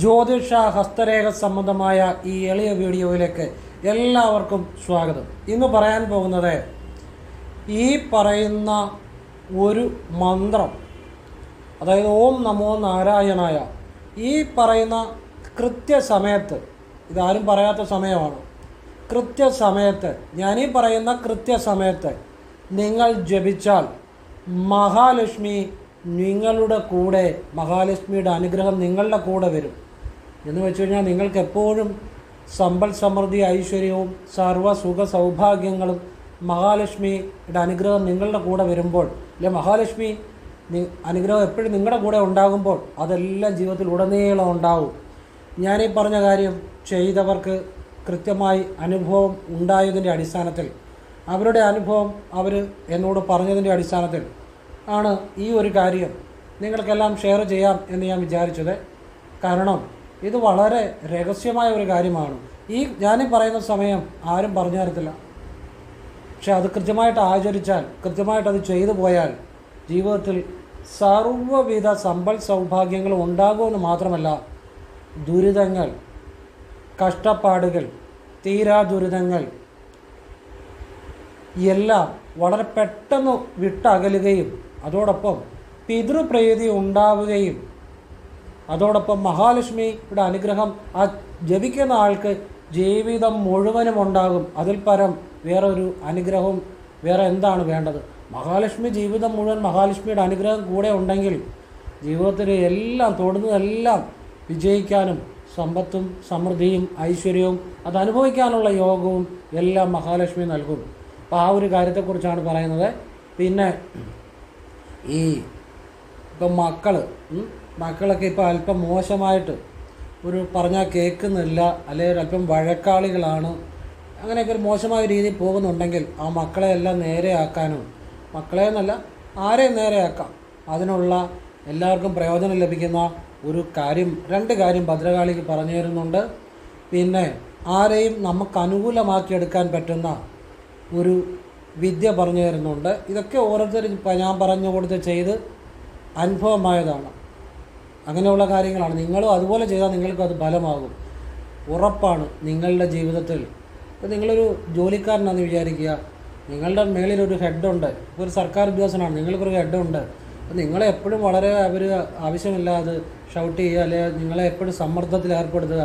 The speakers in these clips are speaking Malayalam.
ജ്യോതിഷ ഹസ്തരേഖ സംബന്ധമായ ഈ എളിയ വീഡിയോയിലേക്ക് എല്ലാവർക്കും സ്വാഗതം. ഇന്ന് പറയാൻ പോകുന്നത് ഈ പറയുന്ന ഒരു മന്ത്രം അതായത് ഓം നമോ നാരായണായ ഈ പറയുന്ന കൃത്യസമയത്ത് ഇതാരും പറയാത്ത സമയമാണ് കൃത്യസമയത്ത് ഞാനീ പറയുന്ന കൃത്യസമയത്ത് നിങ്ങൾ ജപിച്ചാൽ മഹാലക്ഷ്മി നിങ്ങളുടെ കൂടെ മഹാലക്ഷ്മിയുടെ അനുഗ്രഹം നിങ്ങളുടെ കൂടെ വരും. എന്ന് വെച്ച് കഴിഞ്ഞാൽ നിങ്ങൾക്ക് എപ്പോഴും സമ്പൽ സമൃദ്ധി ഐശ്വര്യവും സർവ സുഖ സൗഭാഗ്യങ്ങളും മഹാലക്ഷ്മിയുടെ അനുഗ്രഹം നിങ്ങളുടെ കൂടെ വരുമ്പോൾ അല്ലെ മഹാലക്ഷ്മി അനുഗ്രഹം എപ്പോഴും നിങ്ങളുടെ കൂടെ ഉണ്ടാകുമ്പോൾ അതെല്ലാം ജീവിതത്തിൽ ഉടനീളം ഉണ്ടാവും. ഞാനീ പറഞ്ഞ കാര്യം ചെയ്തവർക്ക് കൃത്യമായി അനുഭവം ഉണ്ടായതിന്റെ അടിസ്ഥാനത്തിൽ അവരുടെ അനുഭവം അവർ എന്നോട് പറഞ്ഞതിന്റെ അടിസ്ഥാനത്തിൽ ആണ് ഈ ഒരു കാര്യം നിങ്ങൾക്കെല്ലാം ഷെയർ ചെയ്യാം എന്ന് ഞാൻ വിചാരിച്ചത്. കാരണം ഇത് വളരെ രഹസ്യമായ ഒരു കാര്യമാണ്. ഈ ഞാൻ പറയുന്ന സമയം ആരും പറഞ്ഞു തരത്തില്ല. പക്ഷെ അത് കൃത്യമായിട്ട് ആചരിച്ചാൽ കൃത്യമായിട്ട് അത് ചെയ്തു പോയാൽ ജീവിതത്തിൽ സർവവിധ സമ്പൽ സൗഭാഗ്യങ്ങളും ഉണ്ടാകുമെന്ന് മാത്രമല്ല ദുരിതങ്ങൾ കഷ്ടപ്പാടുകൾ തീരാ ദുരിതങ്ങൾ എല്ലാം വളരെ പെട്ടെന്ന് വിട്ടകലുകയും അതോടൊപ്പം പിതൃപ്രീതി ഉണ്ടാവുകയും അതോടൊപ്പം മഹാലക്ഷ്മിയുടെ അനുഗ്രഹം ആ ജപിക്കുന്ന ആൾക്ക് ജീവിതം മുഴുവനും ഉണ്ടാകും. അതിൽ പരം വേറൊരു അനുഗ്രഹവും വേറെ എന്താണ് വേണ്ടത്? മഹാലക്ഷ്മി ജീവിതം മുഴുവൻ മഹാലക്ഷ്മിയുടെ അനുഗ്രഹം കൂടെ ഉണ്ടെങ്കിൽ ജീവിതത്തിൽ എല്ലാം തൊടുന്നതെല്ലാം വിജയിക്കാനും സമ്പത്തും സമൃദ്ധിയും ഐശ്വര്യവും അത് അനുഭവിക്കാനുള്ള യോഗവും എല്ലാം മഹാലക്ഷ്മി നൽകും. അപ്പോൾ ആ ഒരു കാര്യത്തെക്കുറിച്ചാണ് പറയുന്നത്. പിന്നെ ഈ ഇപ്പം മക്കൾ മക്കളൊക്കെ ഇപ്പോൾ അല്പം മോശമായിട്ട് ഒരു പറഞ്ഞാൽ കേൾക്കുന്നില്ല അല്ലെങ്കിൽ അല്പം വഴക്കാളികളാണ്. അങ്ങനെയൊക്കെ ഒരു മോശമായ രീതിയിൽ പോകുന്നുണ്ടെങ്കിൽ ആ മക്കളെ എല്ലാം നേരെയാക്കാനും മക്കളെ എന്നല്ല ആരെയും നേരെയാക്കാം. അതിനുള്ള എല്ലാവർക്കും പ്രയോജനം ലഭിക്കുന്ന ഒരു കാര്യം രണ്ട് കാര്യം ഭദ്രകാളിക്ക് പറഞ്ഞു തരുന്നുണ്ട്. പിന്നെ ആരെയും നമുക്ക് അനുകൂലമാക്കിയെടുക്കാൻ പറ്റുന്ന ഒരു വിദ്യ പറഞ്ഞു തരുന്നുണ്ട്. ഇതൊക്കെ ഓരോരുത്തരും ഞാൻ പറഞ്ഞു കൊടുത്ത് ചെയ്ത് അനുഭവമായതാണ്. അങ്ങനെയുള്ള കാര്യങ്ങളാണ്. നിങ്ങളും അതുപോലെ ചെയ്താൽ നിങ്ങൾക്ക് അത് ഫലമാകും. ഉറപ്പാണ് നിങ്ങളുടെ ജീവിതത്തിൽ. ഇപ്പം നിങ്ങളൊരു ജോലിക്കാരനാണെന്ന് വിചാരിക്കുക. നിങ്ങളുടെ മേളിലൊരു ഹെഡുണ്ട്. ഒരു സർക്കാർ ഉദ്യോഗസ്ഥനാണ്. നിങ്ങൾക്കൊരു ഹെഡുണ്ട്. അപ്പം നിങ്ങളെ എപ്പോഴും വളരെ അവർ ആവശ്യമില്ലാതെ ഷൗട്ട് ചെയ്യുക അല്ലെങ്കിൽ നിങ്ങളെ എപ്പോഴും സമ്മർദ്ദത്തിൽ ഏർപ്പെടുത്തുക.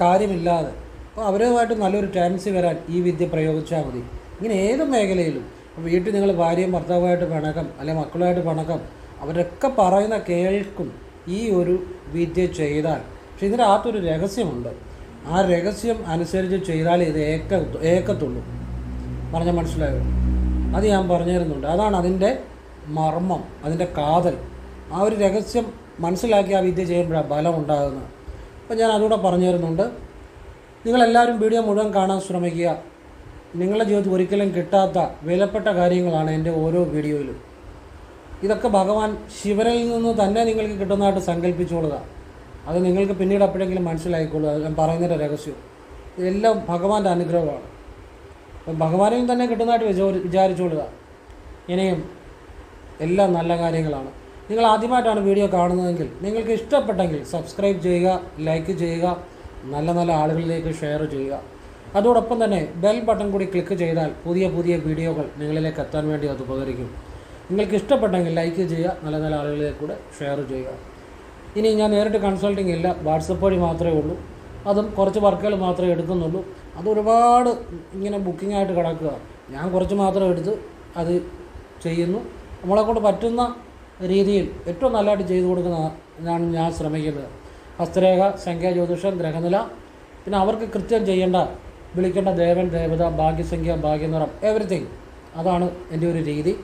കാര്യമില്ലാതെ. അപ്പോൾ അവരുമായിട്ട് നല്ലൊരു ടാൻസി വരാൻ ഈ വിദ്യ പ്രയോഗിച്ചാൽ മതി. ഇങ്ങനെ ഏത് മേഖലയിലും വീട്ടിൽ നിങ്ങൾ ഭാര്യയും ഭർത്താവുമായിട്ട് പിണക്കം അല്ലെങ്കിൽ മക്കളുമായിട്ട് പിണക്കം അവരൊക്കെ പറയുന്ന കേൾക്കും. ഈ ഒരു വിദ്യ ചെയ്താൽ. പക്ഷെ ഇതിന്റെ അകത്തൊരു രഹസ്യമുണ്ട്. ആ രഹസ്യം അനുസരിച്ച് ചെയ്താൽ ഇത് ഏക്ക ഏക്കത്തുള്ളൂ. പറഞ്ഞ മനസ്സിലായോ? അത് ഞാൻ പറഞ്ഞു തരുന്നുണ്ട് അതാണ് അതിന്റെ മർമ്മം അതിന്റെ കാതൽ. ആ ഒരു രഹസ്യം മനസ്സിലാക്കി ആ വിദ്യ ചെയ്യുമ്പോഴാണ് ബലം ഉണ്ടാകുന്നത്. അപ്പം ഞാൻ അതുകൂടെ പറഞ്ഞു തരുന്നുണ്ട് നിങ്ങളെല്ലാവരും വീഡിയോ മുഴുവൻ കാണാൻ ശ്രമിക്കുക. നിങ്ങളുടെ ജീവിതത്തിൽ ഒരിക്കലും കിട്ടാത്ത വിലപ്പെട്ട കാര്യങ്ങളാണ് എന്റെ ഓരോ വീഡിയോയിലും. ഇതൊക്കെ ഭഗവാൻ ശിവനിൽ നിന്ന് തന്നെ നിങ്ങൾക്ക് കിട്ടുന്നതായിട്ട് സങ്കല്പിച്ചോളുക. അത് നിങ്ങൾക്ക് പിന്നീട് എപ്പോഴെങ്കിലും മനസ്സിലായിക്കോളൂ ഞാൻ പറയുന്നതിന്റെ രഹസ്യം. ഇതെല്ലാം ഭഗവാന്റെ അനുഗ്രഹമാണ്. അപ്പം ഭഗവാനിൽ തന്നെ കിട്ടുന്നതായിട്ട് വിചോ വിചാരിച്ചോളുക. ഇനിയും എല്ലാം നല്ല കാര്യങ്ങളാണ്. നിങ്ങൾ ആദ്യമായിട്ടാണ് വീഡിയോ കാണുന്നതെങ്കിൽ നിങ്ങൾക്ക് ഇഷ്ടപ്പെട്ടെങ്കിൽ സബ്സ്ക്രൈബ് ചെയ്യുക ലൈക്ക് ചെയ്യുക നല്ല നല്ല ആളുകളിലേക്ക് ഷെയർ ചെയ്യുക. അതോടൊപ്പം തന്നെ ബെൽ ബട്ടൺ കൂടി ക്ലിക്ക് ചെയ്താൽ പുതിയ പുതിയ വീഡിയോകൾ നിങ്ങളിലേക്ക് എത്താൻ വേണ്ടി അത് ഉപകരിക്കും. നിങ്ങൾക്ക് ഇഷ്ടപ്പെട്ടെങ്കിൽ ലൈക്ക് ചെയ്യുക നല്ല നല്ല ആളുകളിലേക്ക് കൂടെ ഷെയർ ചെയ്യുക. ഇനി ഞാൻ നേരിട്ട് കൺസൾട്ടിങ് ഇല്ല വാട്സപ്പ് വഴി മാത്രമേ ഉള്ളൂ. അതും കുറച്ച് വർക്കുകൾ മാത്രമേ എടുക്കുന്നുള്ളൂ. അത് ഒരുപാട് ഇങ്ങനെ ബുക്കിംഗ് ആയിട്ട് കിടക്കുക. ഞാൻ കുറച്ച് മാത്രം എടുത്ത് അത് ചെയ്യുന്നു. നമ്മളെ കൊണ്ട് പറ്റുന്ന രീതിയിൽ ഏറ്റവും നല്ലതായിട്ട് ചെയ്തു കൊടുക്കുന്നതാണ് ഞാൻ ശ്രമിക്കുന്നത്. ഹസ്തരേഖ സംഖ്യ ജ്യോതിഷം ഗ്രഹനില. പിന്നെ അവർക്ക് കൃത്യം ചെയ്യേണ്ട വിളിക്കേണ്ട ദേവൻ ദേവത ഭാഗ്യസംഖ്യ ഭാഗ്യനിറം എവറിത്തിങ് അതാണ് എന്റെ ഒരു രീതി.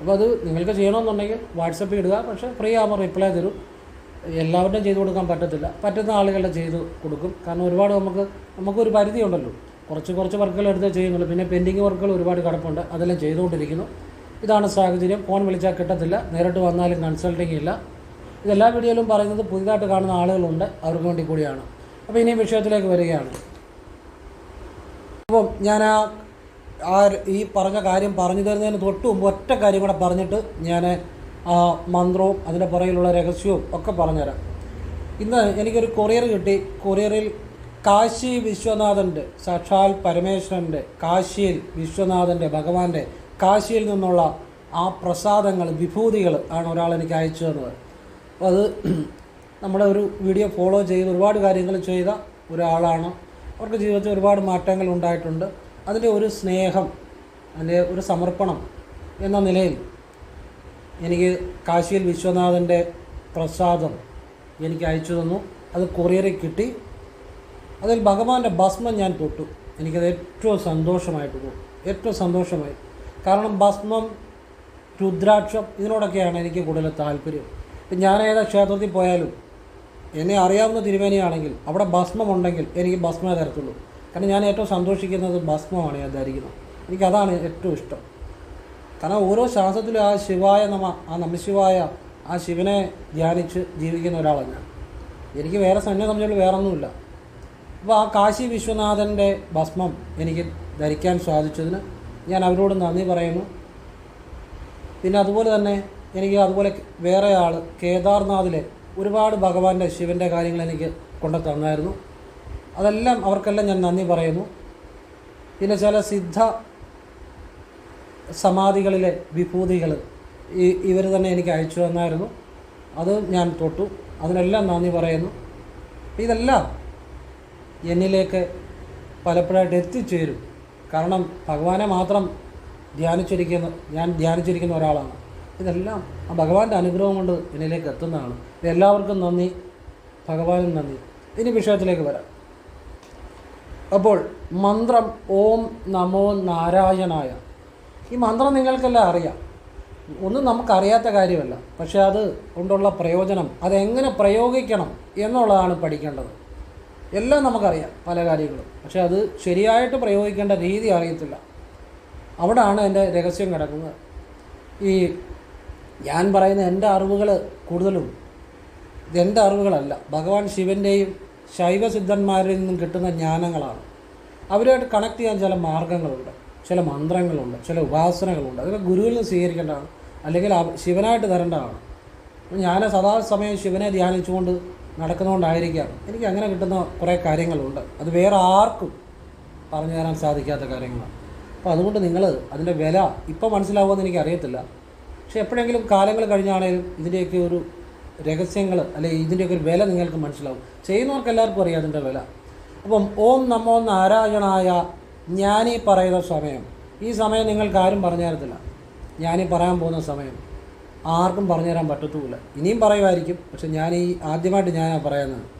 അപ്പോൾ അത് നിങ്ങൾക്ക് ചെയ്യണമെന്നുണ്ടെങ്കിൽ വാട്സപ്പിൽ ഇടുക. പക്ഷേ ഫ്രീ ആകുമ്പോൾ റിപ്ലൈ തരും. എല്ലാവരുടെയും ചെയ്തു കൊടുക്കാൻ പറ്റത്തില്ല. പറ്റുന്ന ആളുകളുടെ ചെയ്ത് കൊടുക്കും. കാരണം ഒരുപാട് നമുക്ക് നമുക്കൊരു പരിധി ഉണ്ടല്ലോ കുറച്ച് കുറച്ച് വർക്കുകൾ എടുത്ത് ചെയ്യുന്നുള്ളൂ. പിന്നെ പെൻഡിങ് വർക്കുകൾ ഒരുപാട് കിടപ്പുണ്ട്. അതെല്ലാം ചെയ്തുകൊണ്ടിരിക്കുന്നു. ഇതാണ് സാഹചര്യം. ഫോൺ വിളിച്ചാൽ കിട്ടത്തില്ല. നേരിട്ട് വന്നാലും കൺസൾട്ടിങ് ഇല്ല. ഇതെല്ലാ വീഡിയോയിലും പറയുന്നത് പുതിയതായിട്ട് കാണുന്ന ആളുകളുണ്ട്. അവർക്ക് വേണ്ടി കൂടിയാണ്. അപ്പോൾ ഇനി വിഷയത്തിലേക്ക് വരികയാണ്. അപ്പം ഞാൻ ആ ആ ഈ പറഞ്ഞ കാര്യം പറഞ്ഞു തരുന്നതിന് തൊട്ട് മുമ്പ് ഒറ്റ കാര്യം കൂടെ പറഞ്ഞിട്ട് ഞാൻ ആ മന്ത്രവും അതിന്റെ പുറകിലുള്ള രഹസ്യവും ഒക്കെ പറഞ്ഞുതരാം. ഇന്ന് എനിക്കൊരു കൊറിയർ കിട്ടി. കൊറിയറിൽ കാശി വിശ്വനാഥന്റെ സാക്ഷാൽ പരമേശ്വരന്റെ കാശിയിൽ വിശ്വനാഥന്റെ ഭഗവാന്റെ കാശിയിൽ നിന്നുള്ള ആ പ്രസാദങ്ങൾ വിഭൂതികൾ ആണ് ഒരാൾ എനിക്ക് അയച്ചു തന്നത്. അപ്പോൾ അത് നമ്മുടെ ഒരു വീഡിയോ ഫോളോ ചെയ്ത് ഒരുപാട് കാര്യങ്ങൾ ചെയ്ത ഒരാളാണ്. അവർക്ക് ജീവിതത്തിൽ ഒരുപാട് മാറ്റങ്ങൾ ഉണ്ടായിട്ടുണ്ട്. അതിന്റെ ഒരു സ്നേഹം അതിന്റെ ഒരു സമർപ്പണം എന്ന നിലയിൽ എനിക്ക് കാശിയിൽ വിശ്വനാഥന്റെ പ്രസാദം എനിക്ക് അയച്ചു തന്നു. അത് കൊറിയറിൽ കിട്ടി. അതിൽ ഭഗവാന്റെ ഭസ്മം ഞാൻ തൊട്ടു. എനിക്കത് ഏറ്റവും സന്തോഷമായിട്ട് തോന്നി. ഏറ്റവും സന്തോഷമായി. കാരണം ഭസ്മം രുദ്രാക്ഷം ഇതിനോടൊക്കെയാണ് എനിക്ക് കൂടുതൽ താല്പര്യം. ഇപ്പം ഞാൻ ഏതാ ക്ഷേത്രത്തിൽ പോയാലും എന്നെ അറിയാവുന്ന തിരുമേനിയാണെങ്കിൽ അവിടെ ഭസ്മമുണ്ടെങ്കിൽ എനിക്ക് ഭസ്മേ തരത്തുള്ളൂ. കാരണം ഞാൻ ഏറ്റവും സന്തോഷിക്കുന്നത് ഭസ്മമാണ് ഞാൻ ധരിക്കുന്നത് എനിക്കതാണ് ഏറ്റവും ഇഷ്ടം. കാരണം ഓരോ ശ്വാസത്തിലും ആ ശിവായ നമ ആ നമശിവായ ആ ശിവനെ ധ്യാനിച്ച് ജീവിക്കുന്ന ഒരാളാണ് ഞാൻ. എനിക്ക് വേറെ സന്നെ സംബന്ധിച്ചുള്ള വേറെ ഒന്നുമില്ല അപ്പോൾ ആ കാശി വിശ്വനാഥന്റെ ഭസ്മം എനിക്ക് ധരിക്കാൻ സാധിച്ചതിന് ഞാൻ അവരോട് നന്ദി പറയുന്നു. പിന്നെ അതുപോലെ തന്നെ എനിക്ക് അതുപോലെ വേറെ ആൾ കേദാർനാഥിലെ ഒരുപാട് ഭഗവാന്റെ ശിവന്റെ കാര്യങ്ങൾ എനിക്ക് കൊണ്ടു തന്നായിരുന്നു അതെല്ലാം അവർക്കെല്ലാം ഞാൻ നന്ദി പറയുന്നു. പിന്നെ ചില സിദ്ധ സമാധികളിലെ വിഭൂതികൾ ഈ ഇവർ തന്നെ എനിക്ക് അയച്ചു തന്നായിരുന്നു. അത് ഞാൻ തൊട്ടു. അതിനെല്ലാം നന്ദി പറയുന്നു. ഇതെല്ലാം എന്നിലേക്ക് പലപ്പോഴായിട്ട് എത്തിച്ചേരും. കാരണം ഭഗവാനെ മാത്രം ധ്യാനിച്ചിരിക്കുന്ന ഞാൻ ധ്യാനിച്ചിരിക്കുന്ന ഒരാളാണ്. ഇതെല്ലാം ആ ഭഗവാന്റെ അനുഗ്രഹം കൊണ്ട് എന്നിലേക്ക് എത്തുന്നതാണ്. ഇതെല്ലാവർക്കും നന്ദി. ഭഗവാനും നന്ദി. ഇനി വിഷയത്തിലേക്ക് വരാം. അപ്പോൾ മന്ത്രം ഓം നമോ നാരായണായ. ഈ മന്ത്രം നിങ്ങൾക്കെല്ലാം അറിയാം. ഒന്നും നമുക്കറിയാത്ത കാര്യമല്ല. പക്ഷേ അത് കൊണ്ടുള്ള പ്രയോജനം അതെങ്ങനെ പ്രയോഗിക്കണം എന്നുള്ളതാണ് പഠിക്കേണ്ടത്. എല്ലാം നമുക്കറിയാം പല കാര്യങ്ങളും. പക്ഷേ അത് ശരിയായിട്ട് പ്രയോഗിക്കേണ്ട രീതി അറിയത്തില്ല. അവിടാണ് എന്റെ രഹസ്യം കിടക്കുന്നത്. ഈ ഞാൻ പറയുന്ന എന്റെ അറിവുകൾ കൂടുതലും ഇതെന്റെ അറിവുകളല്ല. ഭഗവാൻ ശിവന്റെയും ശൈവസിദ്ധന്മാരിൽ നിന്നും കിട്ടുന്ന ജ്ഞാനങ്ങളാണ്. അവരുമായിട്ട് കണക്ട് ചെയ്യാൻ ചില മാർഗങ്ങളുണ്ട്. ചില മന്ത്രങ്ങളുണ്ട്. ചില ഉപാസനകളുണ്ട്. അതൊക്കെ ഗുരുവിൽ നിന്ന് സ്വീകരിക്കേണ്ടതാണ്. അല്ലെങ്കിൽ ശിവനായിട്ട് തരേണ്ടതാണ്. ഞാൻ ഞാൻ സദാസമയം ശിവനെ ധ്യാനിച്ചുകൊണ്ട് നടക്കുന്നതുകൊണ്ടായിരിക്കാം. എനിക്ക് അങ്ങനെ കിട്ടുന്ന കുറേ കാര്യങ്ങളുണ്ട്. അത് വേറെ ആർക്കും പറഞ്ഞു തരാൻ സാധിക്കാത്ത കാര്യങ്ങളാണ്. അപ്പോൾ അതുകൊണ്ട് നിങ്ങൾ അതിന്റെ വില ഇപ്പോൾ മനസ്സിലാവുമെന്ന് എനിക്ക് അറിയത്തില്ല പക്ഷെ എപ്പോഴെങ്കിലും കാലങ്ങൾ കഴിഞ്ഞാണേലും ഇതിന്റെയൊക്കെ ഒരു രഹസ്യങ്ങൾ അല്ലെ ഇതിന്റെയൊക്കെ ഒരു വില നിങ്ങൾക്ക് മനസ്സിലാവും. ചെയ്യുന്നവർക്ക് എല്ലാവർക്കും അറിയാം അതിന്റെ വില. അപ്പം ഓം നമോ നാരായണായ ഞാനീ പറയുന്ന സമയം. ഈ സമയം നിങ്ങൾക്ക് ആരും പറഞ്ഞു തരത്തില്ല. ഞാനീ പറയാൻ പോകുന്ന സമയം. ആർക്കും പറഞ്ഞു തരാൻ പറ്റത്തുമില്ല. ഇനിയും പറയുമായിരിക്കും. പക്ഷെ ഞാൻ ഈ ആദ്യമായിട്ട് ഞാനാണ് പറയുന്നത്.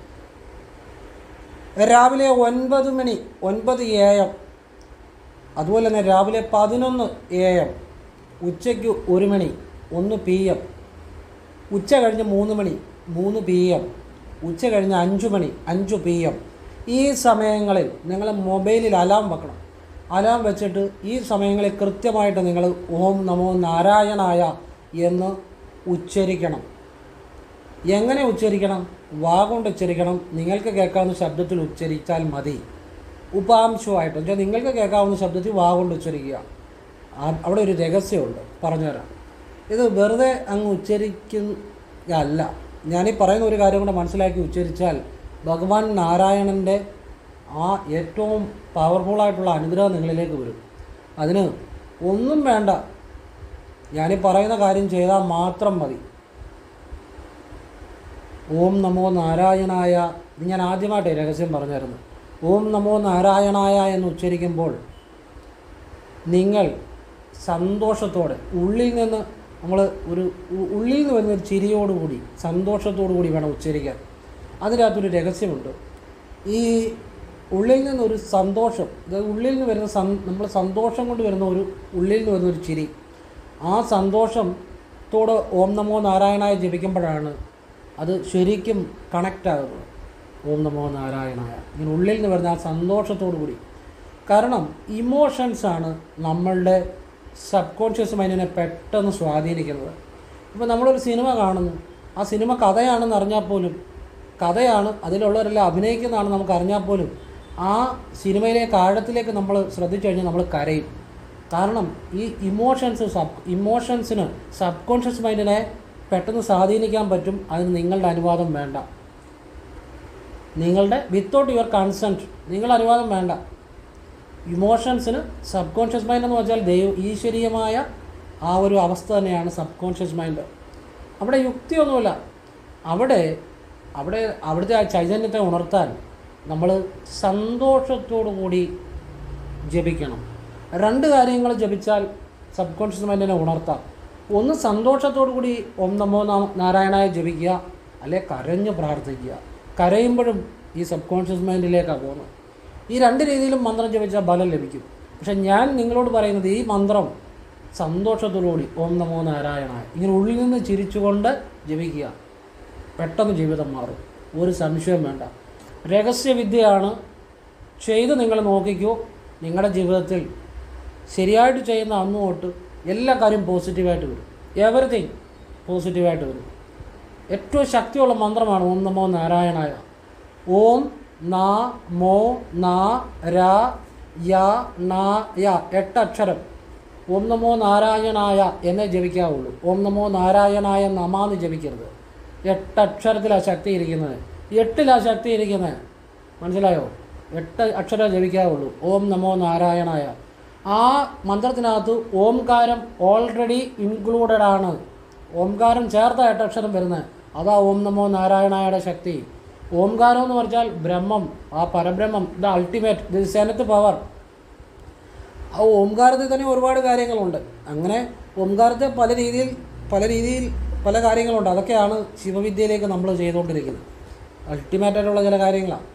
രാവിലെ ഒൻപത് മണി ഒൻപത് എ എം. അതുപോലെ തന്നെ രാവിലെ പതിനൊന്ന് എ എം. ഉച്ചയ്ക്ക് ഒരു മണി ഒന്ന് പി എം. ഉച്ച കഴിഞ്ഞ് മൂന്ന് മണി മൂന്ന് പി എം ഉച്ച കഴിഞ്ഞ് അഞ്ച് മണി അഞ്ച് പി എം ഈ സമയങ്ങളിൽ നിങ്ങൾ മൊബൈലിൽ അലാം വെക്കണം. അലാം വെച്ചിട്ട് ഈ സമയങ്ങളിൽ കൃത്യമായിട്ട് നിങ്ങൾ ഓം നമോ നാരായണായ എന്ന് ഉച്ചരിക്കണം. എങ്ങനെ ഉച്ചരിക്കണം? വാ കൊണ്ട് ഉച്ചരിക്കണം. നിങ്ങൾക്ക് കേൾക്കാവുന്ന ശബ്ദത്തിൽ ഉച്ചരിച്ചാൽ മതി. ഉപാംശമായിട്ട്. വെച്ചാൽ നിങ്ങൾക്ക് കേൾക്കാവുന്ന ശബ്ദത്തിൽ വാ കൊണ്ട് ഉച്ചരിക്കുക. അവിടെ ഒരു രഹസ്യമുണ്ട്. പറഞ്ഞുതരാം. ഇത് വെറുതെ അങ്ങ് ഉച്ചരിക്കുകയല്ല ഞാനീ പറയുന്ന ഒരു കാര്യം കൂടെ മനസ്സിലാക്കി ഉച്ചരിച്ചാൽ ഭഗവാൻ നാരായണന്റെ ആ ഏറ്റവും പവർഫുള്ളായിട്ടുള്ള അനുഗ്രഹം നിങ്ങളിലേക്ക് വരും. അതിന് ഒന്നും വേണ്ട. ഞാനീ പറയുന്ന കാര്യം ചെയ്താൽ മാത്രം മതി. ഓം നമോ നാരായണായ ഇത് ഞാൻ ആദ്യമായിട്ട് രഹസ്യം പറഞ്ഞായിരുന്നു. ഓം നമോ നാരായണായ എന്ന് ഉച്ചരിക്കുമ്പോൾ നിങ്ങൾ സന്തോഷത്തോടെ ഉള്ളിൽ നിന്ന് നമ്മൾ ഒരു ഉള്ളിൽ നിന്ന് വരുന്ന ഒരു ചിരിയോടുകൂടി സന്തോഷത്തോടു കൂടി വേണം ഉച്ചരിക്കാൻ. അതിനകത്തൊരു രഹസ്യമുണ്ട്. ഈ ഉള്ളിൽ നിന്നൊരു സന്തോഷം ഉള്ളിൽ നിന്ന് വരുന്ന സം നമ്മൾ സന്തോഷം കൊണ്ട് വരുന്ന ഒരു ഉള്ളിൽ നിന്ന് വരുന്ന ഒരു ചിരി ആ സന്തോഷത്തോട് ഓം നമോ നാരായണായ ജപിക്കുമ്പോഴാണ് അത് ശരിക്കും കണക്റ്റ് ആകുന്നത് ഓം നമോ നാരായണായ. ഇങ്ങനെ ഉള്ളിൽ നിന്ന് വരുന്ന ആ സന്തോഷത്തോടു കൂടി. കാരണം ഇമോഷൻസാണ് നമ്മളുടെ സബ് കോൺഷ്യസ് മൈൻഡിനെ പെട്ടെന്ന് സ്വാധീനിക്കുന്നത്. ഇപ്പോൾ നമ്മളൊരു സിനിമ കാണുന്നു. ആ സിനിമ കഥയാണെന്ന് അറിഞ്ഞാൽ പോലും കഥയാണ് അതിലുള്ളവരെല്ലാം അഭിനയിക്കുന്നതാണ് നമുക്ക് അറിഞ്ഞാൽ പോലും ആ സിനിമയിലെ ആഴത്തിലേക്ക് നമ്മൾ ശ്രദ്ധിച്ചു കഴിഞ്ഞാൽ നമ്മൾ കരയും. കാരണം ഈ ഇമോഷൻസ് സബ് ഇമോഷൻസിന് സബ് കോൺഷ്യസ് മൈൻഡിനെ പെട്ടെന്ന് സ്വാധീനിക്കാൻ പറ്റും. അതിന് നിങ്ങളുടെ അനുവാദം വേണ്ട. നിങ്ങളുടെ വിത്തൗട്ട് യുവർ കൺസെന്റ് നിങ്ങളുടെ അനുവാദം വേണ്ട. ഇമോഷൻസിന് സബ് കോൺഷ്യസ് മൈൻഡ് എന്ന് വെച്ചാൽ ദൈവ ഈശ്വരീയമായ ആ ഒരു അവസ്ഥ തന്നെയാണ് സബ് കോൺഷ്യസ് മൈൻഡ് അവിടെ യുക്തിയൊന്നുമില്ല. അവിടെ അവിടെ അവിടുത്തെ ആ ചൈതന്യത്തെ ഉണർത്താൻ നമ്മൾ സന്തോഷത്തോടു കൂടി ജപിക്കണം. രണ്ട് കാര്യങ്ങൾ ജപിച്ചാൽ സബ് കോൺഷ്യസ് മൈൻഡിനെ ഉണർത്താം. ഒന്ന് സന്തോഷത്തോടു കൂടി ഓം നമോ നാരായണായ ജപിക്കുക അല്ലെ കരഞ്ഞ് പ്രാർത്ഥിക്കുക. കരയുമ്പോഴും ഈ സബ് കോൺഷ്യസ് മൈൻഡിലേക്കാണ് പോകുന്നത്. ഈ രണ്ട് രീതിയിലും മന്ത്രം ജപിച്ചാൽ ഫലം ലഭിക്കും. പക്ഷെ ഞാൻ നിങ്ങളോട് പറയുന്നത് ഈ മന്ത്രം സന്തോഷത്തോടുകൂടി ഓം നമോ നാരായണായ ഇങ്ങനെ ഉള്ളിൽ നിന്ന് ചിരിച്ചുകൊണ്ട് ജപിക്കുക. പെട്ടെന്ന് ജീവിതം മാറും. ഒരു സംശയം വേണ്ട. രഹസ്യവിദ്യയാണ്. ചെയ്ത് നിങ്ങൾ നോക്കിക്കൂ. നിങ്ങളുടെ ജീവിതത്തിൽ ശരിയായിട്ട് ചെയ്യുന്ന അന്ന് തൊട്ട് എല്ലാ കാര്യവും പോസിറ്റീവായിട്ട് വരും. എവറിഥിങ് പോസിറ്റീവായിട്ട് വരും. ഏറ്റവും ശക്തിയുള്ള മന്ത്രമാണ് ഓം നമോ നാരായണായ. ഓം നാ മോ നാ രാ യ നാ യ. എട്ട് അക്ഷരം ഓം നമോ നാരായണായ എന്നേ ജപിക്കാവുള്ളൂ. ഓം നമോ നാരായണായ നമാന്ന് ജപിക്കരുത്. എട്ട് അക്ഷരത്തിലാണ് ശക്തി ഇരിക്കുന്നത്. എട്ടിലാണ് ശക്തി ഇരിക്കുന്നത്. മനസ്സിലായോ? എട്ട് അക്ഷരം ജപിക്കാവുള്ളൂ. ഓം നമോ നാരായണായ. ആ മന്ത്രത്തിനകത്ത് ഓംകാരം ഓൾറെഡി ഇൻക്ലൂഡഡ് ആണ്. ഓംകാരം ചേർത്ത എട്ടക്ഷരം വരുന്നത്. അതാ ഓം നമോ നാരായണായുടെ ശക്തി. ഓംകാരം എന്ന് പറഞ്ഞാൽ ബ്രഹ്മം ആ പരബ്രഹ്മം the ultimate the zenith power ആ ഓംകാരത്തിൽ തന്നെ ഒരുപാട് കാര്യങ്ങളുണ്ട്. അങ്ങനെ ഓംകാരത്തെ പല രീതിയിൽ പല രീതിയിൽ പല കാര്യങ്ങളുണ്ട്. അതൊക്കെയാണ് ശിവവിദ്യയിലേക്ക് നമ്മൾ ചെയ്തുകൊണ്ടിരിക്കുന്നത്. അൾട്ടിമേറ്റ് ആയിട്ടുള്ള ചില കാര്യങ്ങളാണ്.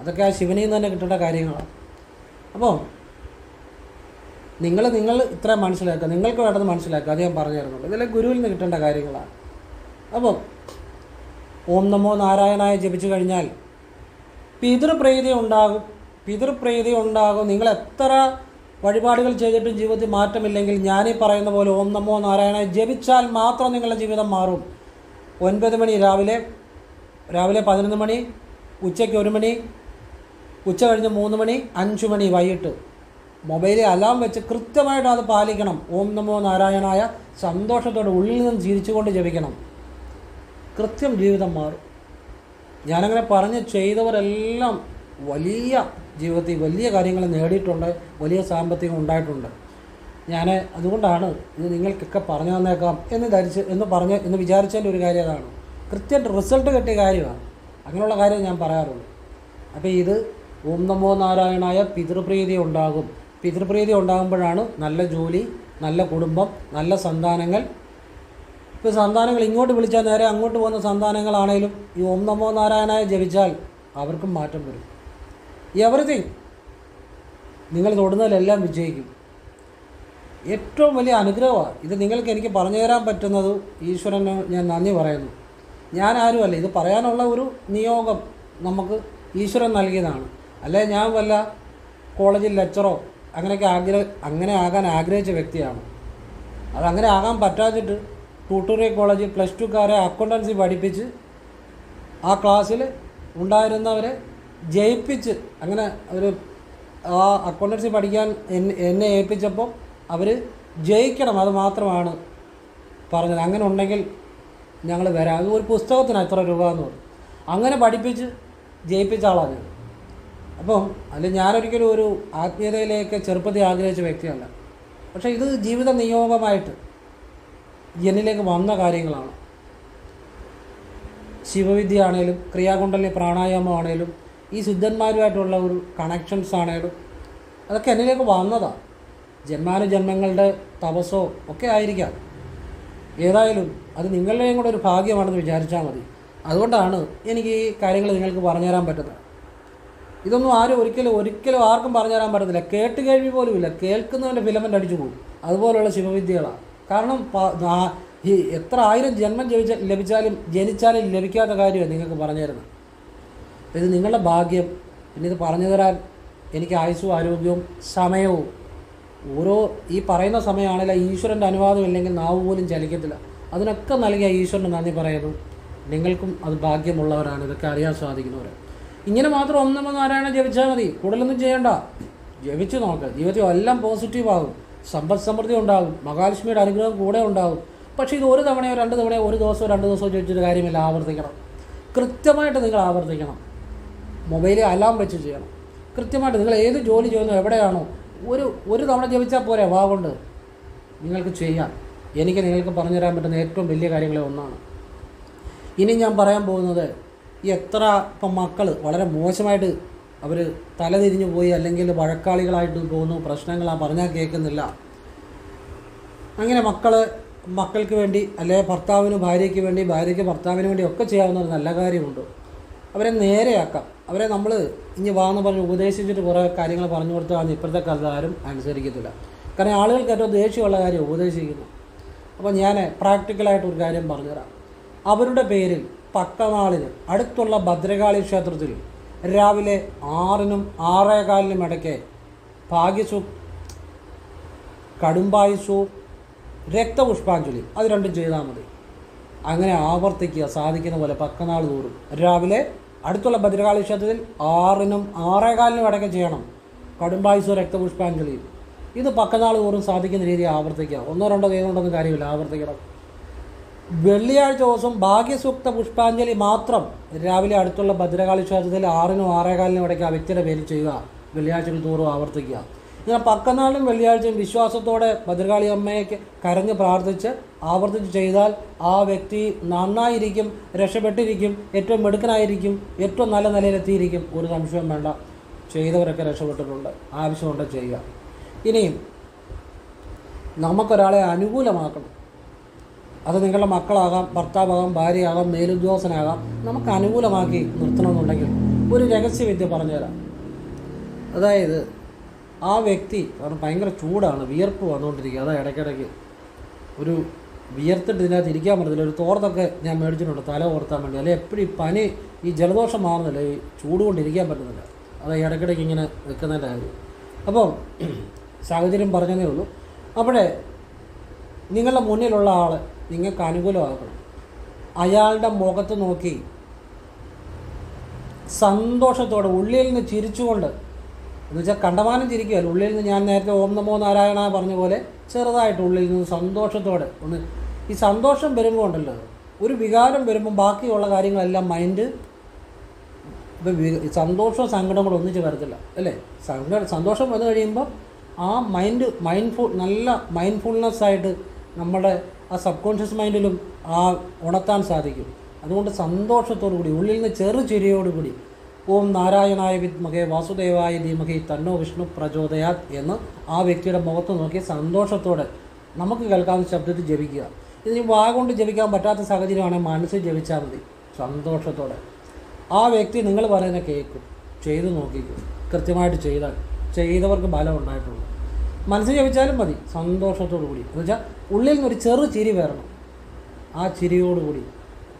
അതൊക്കെ ആ ശിവനിൽ നിന്ന് തന്നെ കിട്ടേണ്ട കാര്യങ്ങളാണ്. അപ്പോൾ നിങ്ങൾ നിങ്ങൾ ഇത്ര മനസ്സിലാക്കുക. നിങ്ങൾക്ക് വേണ്ടത് മനസ്സിലാക്കുക. അത് ഞാൻ പറഞ്ഞു തരുന്നുള്ളൂ ഇതെല്ലാം ഗുരുവിൽ നിന്ന് കിട്ടേണ്ട കാര്യങ്ങളാണ്. അപ്പം ഓം നമോ നാരായണായ ജപിച്ചു കഴിഞ്ഞാൽ പിതൃപ്രീതി ഉണ്ടാകും. പിതൃപ്രീതി ഉണ്ടാകും. നിങ്ങൾ എത്ര വഴിപാടുകൾ ചെയ്തിട്ടും ജീവിതത്തിൽ മാറ്റമില്ലെങ്കിൽ ഞാനീ പറയുന്ന പോലെ ഓം നമോ നാരായണ ജപിച്ചാൽ മാത്രം നിങ്ങളുടെ ജീവിതം മാറും. ഒൻപത് മണി രാവിലെ രാവിലെ പതിനൊന്ന് മണി ഉച്ചയ്ക്ക് ഒരു മണി ഉച്ച കഴിഞ്ഞ് മൂന്ന് മണി അഞ്ച് മണി വൈകിട്ട്. മൊബൈലിൽ അലാം വെച്ച് കൃത്യമായിട്ട് അത് പാലിക്കണം. ഓം നമോ നാരായണായ സന്തോഷത്തോടെ ഉള്ളിൽ നിന്ന് ചിരിച്ചുകൊണ്ട് ജപിക്കണം. കൃത്യം ജീവിതം മാറും. ഞാനങ്ങനെ പറഞ്ഞ് ചെയ്തവരെല്ലാം വലിയ ജീവിതത്തിൽ വലിയ കാര്യങ്ങൾ നേടിയിട്ടുണ്ട് വലിയ സാമ്പത്തികം ഉണ്ടായിട്ടുണ്ട്. ഞാൻ അതുകൊണ്ടാണ് ഇത് നിങ്ങൾക്കൊക്കെ പറഞ്ഞു തന്നേക്കാം എന്ന് ധരിച്ച് എന്ന് പറഞ്ഞ് എന്ന് വിചാരിച്ചതിന്റെ ഒരു കാര്യം അതാണ്. കൃത്യം റിസൾട്ട് കിട്ടിയ കാര്യമാണ്. അങ്ങനെയുള്ള കാര്യം ഞാൻ പറയാറുള്ളൂ അപ്പോൾ ഇത് ഓം നമോ നാരായണായ പിതൃപ്രീതി ഉണ്ടാകും. പിതൃപ്രീതി ഉണ്ടാകുമ്പോഴാണ് നല്ല ജോലി നല്ല കുടുംബം നല്ല സന്താനങ്ങൾ ഇപ്പോൾ സന്താനങ്ങൾ ഇങ്ങോട്ട് വിളിച്ചാൽ നേരെ അങ്ങോട്ട് പോകുന്ന സന്താനങ്ങളാണേലും ഈ ഓം നമോ നാരായണായ ജപിച്ചാൽ അവർക്കും മാറ്റം വരും. എവറിഥിങ് നിങ്ങൾ തൊടുന്നതിലെല്ലാം വിജയിക്കും. ഏറ്റവും വലിയ അനുഗ്രഹമാണ്. ഇത് നിങ്ങൾക്ക് എനിക്ക് പറഞ്ഞു തരാൻ പറ്റുന്നത് ഈശ്വരന് ഞാൻ നന്ദി പറയുന്നു. ഞാൻ ആരുമല്ല ഇത് പറയാനുള്ള ഒരു നിയോഗം നമുക്ക് ഈശ്വരൻ നൽകിയതാണ്. അല്ലെ ഞാൻ വല്ല കോളേജിൽ ലെക്ചറോ അങ്ങനെയൊക്കെ ആഗ്രഹ അങ്ങനെ ആകാൻ ആഗ്രഹിച്ച വ്യക്തിയാണ്. അതങ്ങനെ ആകാൻ പറ്റാതിട്ട് ട്യൂട്ടോറിയൽ കോളേജിൽ പ്ലസ് ടുക്കാരെ അക്കൗണ്ടൻസി പഠിപ്പിച്ച് ആ ക്ലാസ്സിൽ ഉണ്ടായിരുന്നവരെ ജയിപ്പിച്ച് അങ്ങനെ ഒരു ആ അക്കൗണ്ടൻസി പഠിക്കാൻ എന്നെ ഏൽപ്പിച്ചപ്പോൾ അവർ ജയിക്കണം അത് മാത്രമാണ് പറഞ്ഞത്. അങ്ങനെ ഉണ്ടെങ്കിൽ ഞങ്ങൾ വരാം. ഒരു പുസ്തകത്തിന് എത്ര രൂപ എന്ന് പറഞ്ഞു. അങ്ങനെ പഠിപ്പിച്ച് ജയിപ്പിച്ച ആളാണ് ഞാൻ. അപ്പം അതിൽ ഞാനൊരിക്കലും ഒരു ആത്മീയതയിലേക്ക് ചെറുപ്പത്തിൽ ആഗ്രഹിച്ച വ്യക്തിയല്ല. പക്ഷേ ഇത് ജീവിത നിയോഗമായിട്ട് എന്നിലേക്ക് വന്ന കാര്യങ്ങളാണ്. ശിവവിദ്യ ആണേലും ക്രിയാകുണ്ടല്യ പ്രാണായാമം ആണേലും ഈ സിദ്ധന്മാരുമായിട്ടുള്ള ഒരു കണക്ഷൻസ് ആണേലും അതൊക്കെ എന്നിലേക്ക് വന്നതാണ് ജന്മാനുജന്മങ്ങളുടെ തപസ്സോ ഒക്കെ ആയിരിക്കാം. ഏതായാലും അത് നിങ്ങളുടെയും കൂടെ ഒരു ഭാഗ്യമാണെന്ന് വിചാരിച്ചാൽ മതി. അതുകൊണ്ടാണ് എനിക്ക് ഈ കാര്യങ്ങൾ നിങ്ങൾക്ക് പറഞ്ഞുതരാൻ പറ്റുന്നത്. ഇതൊന്നും ആരും ഒരിക്കലും ഒരിക്കലും ആർക്കും പറഞ്ഞു തരാൻ പറ്റത്തില്ല. കേട്ട് കേൾവി പോലും ഇല്ല കേൾക്കുന്നവന്റെ ഫിലമെന്റ് അടിച്ചു പോകും. അതുപോലുള്ള ശിവവിദ്യകളാണ്. കാരണം ഈ എത്ര ആയിരം ജന്മം ജപിച്ച ലഭിച്ചാലും ജനിച്ചാലും ലഭിക്കാത്ത കാര്യമാണ് നിങ്ങൾക്ക് പറഞ്ഞു തരുന്നത്. ഇത് നിങ്ങളുടെ ഭാഗ്യം. പിന്നെ ഇത് പറഞ്ഞു തരാൻ എനിക്ക് ആയുസ്സും ആരോഗ്യവും സമയവും. ഓരോ ഈ പറയുന്ന സമയമാണെങ്കിൽ ഈശ്വരന്റെ അനുവാദം ഇല്ലെങ്കിൽ നാവ് പോലും ചലിക്കത്തില്ല. അതിനൊക്കെ നൽകിയ ഈശ്വരന് നന്ദി പറയുന്നു. നിങ്ങൾക്കും അത് ഭാഗ്യമുള്ളവരാണ്. ഇതൊക്കെ അറിയാൻ സാധിക്കുന്നവർ ഇങ്ങനെ മാത്രം ഒന്നും നാരായണ ജപിച്ചാൽ മതി. കൂടുതലൊന്നും ചെയ്യണ്ട. ജപിച്ച് നോക്ക്. ജീവിതത്തിൽ എല്ലാം പോസിറ്റീവ് ആകും. സമ്പദ് സമൃദ്ധി ഉണ്ടാകും. മഹാലക്ഷ്മിയുടെ അനുഗ്രഹം കൂടെ ഉണ്ടാകും. പക്ഷേ ഇത് ഒരു തവണയോ രണ്ട് തവണയോ ഒരു ദിവസമോ രണ്ട് ദിവസമോ ചോദിച്ചിട്ട് കാര്യമില്ല. ആവർത്തിക്കണം. കൃത്യമായിട്ട് നിങ്ങൾ ആവർത്തിക്കണം. മൊബൈലിൽ അലാം വെച്ച് ചെയ്യണം. കൃത്യമായിട്ട് നിങ്ങൾ ഏത് ജോലി ചെയ്യുന്നു എവിടെയാണോ ഒരു ഒരു തവണ ജപിച്ചാൽ പോരെ വാ കൊണ്ട്. നിങ്ങൾക്ക് ചെയ്യാം. എനിക്ക് നിങ്ങൾക്ക് പറഞ്ഞുതരാൻ പറ്റുന്ന ഏറ്റവും വലിയ കാര്യങ്ങളെ ഒന്നാണ്. ഇനി ഞാൻ പറയാൻ പോകുന്നത് എത്ര ഇപ്പം മക്കൾ വളരെ മോശമായിട്ട് അവർ തലതിരിഞ്ഞു പോയി അല്ലെങ്കിൽ വഴക്കാളികളായിട്ട് പോകുന്നു പ്രശ്നങ്ങൾ ആ പറഞ്ഞാൽ കേൾക്കുന്നില്ല. അങ്ങനെ മക്കൾ മക്കൾക്ക് വേണ്ടി അല്ലെങ്കിൽ ഭർത്താവിന് ഭാര്യയ്ക്ക് വേണ്ടി ഭാര്യയ്ക്ക് ഭർത്താവിന് വേണ്ടി ഒക്കെ ചെയ്യാവുന്ന ഒരു നല്ല കാര്യമുണ്ട്. അവരെ നേരെയാക്കാം. അവരെ നമ്മൾ ഇനി വാന്ന് പറഞ്ഞ് ഉപദേശിച്ചിട്ട് കുറേ കാര്യങ്ങൾ പറഞ്ഞു കൊടുത്താൽ ഇപ്പോഴത്തെ കാലത്ത് ആരും അനുസരിക്കത്തില്ല. കാരണം ആളുകൾക്ക് ഏറ്റവും ദേഷ്യമുള്ള കാര്യം ഉപദേശിക്കുന്നു. അപ്പോൾ ഞാൻ പ്രാക്ടിക്കലായിട്ട് ഒരു കാര്യം പറഞ്ഞുതരാം. അവരുടെ പേരിൽ പക്കനാളിന് അടുത്തുള്ള ഭദ്രകാളി ക്ഷേത്രത്തിൽ രാവിലെ ആറിനും ആറേകാലിനും ഇടയ്ക്ക് ഭാഗ്യസു കടുംബായുസു രക്തപുഷ്പാഞ്ജലി അത് രണ്ടും ചെയ്താൽ മതി. അങ്ങനെ ആവർത്തിക്കുക സാധിക്കുന്ന പോലെ പക്കനാൾ തോറും. രാവിലെ അടുത്തുള്ള ഭദ്രകാളി ക്ഷേത്രത്തിൽ ആറിനും ആറേകാലിനും ഇടയ്ക്ക് ചെയ്യണം. കടുംബായുസോ രക്തപുഷ്പാഞ്ജലി. ഇത് പക്കനാൾ തോറും സാധിക്കുന്ന രീതി ആവർത്തിക്കുക. ഒന്നോ രണ്ടോ ചെയ്തുകൊണ്ടൊന്നും കാര്യമില്ല ആവർത്തിക്കണം. വെള്ളിയാഴ്ച ദിവസം ഭാഗ്യസൂക്ത പുഷ്പാഞ്ജലി മാത്രം രാവിലെ അടുത്തുള്ള ഭദ്രകാളി ക്ഷേത്രത്തിൽ ആറിനും ആറേകാലിനും ഇടയ്ക്ക് ആ വ്യക്തിയുടെ പേരിൽ ചെയ്യുക. വെള്ളിയാഴ്ചകൾ തോറും ആവർത്തിക്കുക. ഇങ്ങനെ പക്കനാളും വെള്ളിയാഴ്ചയും വിശ്വാസത്തോടെ ഭദ്രകാളി അമ്മയ്ക്ക് കരഞ്ഞ് പ്രാർത്ഥിച്ച് ആവർത്തിച്ച് ചെയ്താൽ ആ വ്യക്തി നന്നായിരിക്കും രക്ഷപ്പെട്ടിരിക്കും ഏറ്റവും മിടുക്കനായിരിക്കും ഏറ്റവും നല്ല നിലയിലെത്തിയിരിക്കും. ഒരു സംശയം വേണ്ട. ചെയ്തവരൊക്കെ രക്ഷപ്പെട്ടിട്ടുണ്ട്. ആവശ്യമുണ്ട് ചെയ്യുക. ഇനിയും നമുക്കൊരാളെ അനുകൂലമാക്കണം. അത് നിങ്ങളുടെ മക്കളാകാം ഭർത്താവാകാം ഭാര്യയാകാം മേലുദ്യോഗസ്ഥനാകാം നമുക്ക് അനുകൂലമാക്കി നിർത്തണമെന്നുണ്ടെങ്കിൽ ഒരു രഹസ്യവിദ്യ പറഞ്ഞുതരാം. അതായത് ആ വ്യക്തി കാരണം ഭയങ്കര ചൂടാണ് വിയർപ്പ് വന്നുകൊണ്ടിരിക്കുക. അതാ ഇടയ്ക്കിടയ്ക്ക് ഒരു വിയർത്തിട്ട് ഇതിനകത്ത് ഇരിക്കാൻ പറ്റത്തില്ല. ഒരു തോർത്തൊക്കെ ഞാൻ മേടിച്ചിട്ടുണ്ട് തല ഓർത്താൻ വേണ്ടി. അല്ലെങ്കിൽ എപ്പോഴും ഈ പനി ഈ ജലദോഷം മാറുന്നില്ല ഈ ചൂട് കൊണ്ട് ഇരിക്കാൻ പറ്റുന്നില്ല. അത് ഇടയ്ക്കിടയ്ക്ക് ഇങ്ങനെ നിൽക്കുന്നതിന്റെ കാര്യം. അപ്പോൾ സാഹചര്യം പറഞ്ഞതേ ഉള്ളൂ. അപ്പോഴേ നിങ്ങളുടെ മുന്നിലുള്ള ആൾ നിങ്ങൾക്ക് അനുകൂലമാകും. അയാളുടെ മുഖത്ത് നോക്കി. സന്തോഷത്തോടെ ഉള്ളിൽ നിന്ന് ചിരിച്ചുകൊണ്ട് എന്ന് വെച്ചാൽ കണ്ടമാനം ചിരിക്കുകയല്ല ഉള്ളിൽ നിന്ന് ഞാൻ നേരത്തെ ഓം നമോ നാരായണ പറഞ്ഞ പോലെ ചെറുതായിട്ട് ഉള്ളിൽ നിന്ന് സന്തോഷത്തോടെ ഒന്ന് ഈ സന്തോഷം വരുമ്പോൾ ഉണ്ടല്ലോ ഒരു വികാരം വരുമ്പോൾ ബാക്കിയുള്ള കാര്യങ്ങളെല്ലാം മൈൻഡ് ഇപ്പം സന്തോഷവും സങ്കടവും കൂടെ ഒന്നിച്ച് വരത്തില്ല അല്ലേ? സങ്കട സന്തോഷം വന്നു കഴിയുമ്പോൾ ആ മൈൻഡ് മൈൻഡ്ഫുൾ നല്ല മൈൻഡ്ഫുൾനെസ് ആയിട്ട് നമ്മുടെ ആ സബ് കോൺഷ്യസ് മൈൻഡിലും ആ ഉണർത്താൻ സാധിക്കും. അതുകൊണ്ട് സന്തോഷത്തോടു കൂടി ഉള്ളിൽ നിന്ന് ചെറു ചിരിയോടുകൂടി ഓം നാരായണായ വിദ്മകെ വാസുദേവായ ധീമകെ തന്നോ വിഷ്ണു പ്രചോദയാത് എന്ന് ആ വ്യക്തിയുടെ മുഖത്ത് നോക്കി സന്തോഷത്തോടെ നമുക്ക് കേൾക്കാവുന്ന ശബ്ദത്തിൽ ജപിക്കുക. ഇതിന് വാ കൊണ്ട് ജപിക്കാൻ പറ്റാത്ത സാഹചര്യമാണെങ്കിൽ മനസ്സിൽ ജപിച്ചാൽ മതി സന്തോഷത്തോടെ. ആ വ്യക്തി നിങ്ങൾ പറയുന്ന കേൾക്കും ചെയ്തു നോക്കിക്കും കൃത്യമായിട്ട് ചെയ്താൽ ചെയ്തവർക്ക് ബലം ഉണ്ടായിട്ടുള്ളൂ. മനസ്സിൽ ജപിച്ചാലും മതി സന്തോഷത്തോടു കൂടി എന്ന് വെച്ചാൽ ഉള്ളിൽ നിന്നൊരു ചെറു ചിരി വരണം. ആ ചിരിയോടുകൂടി.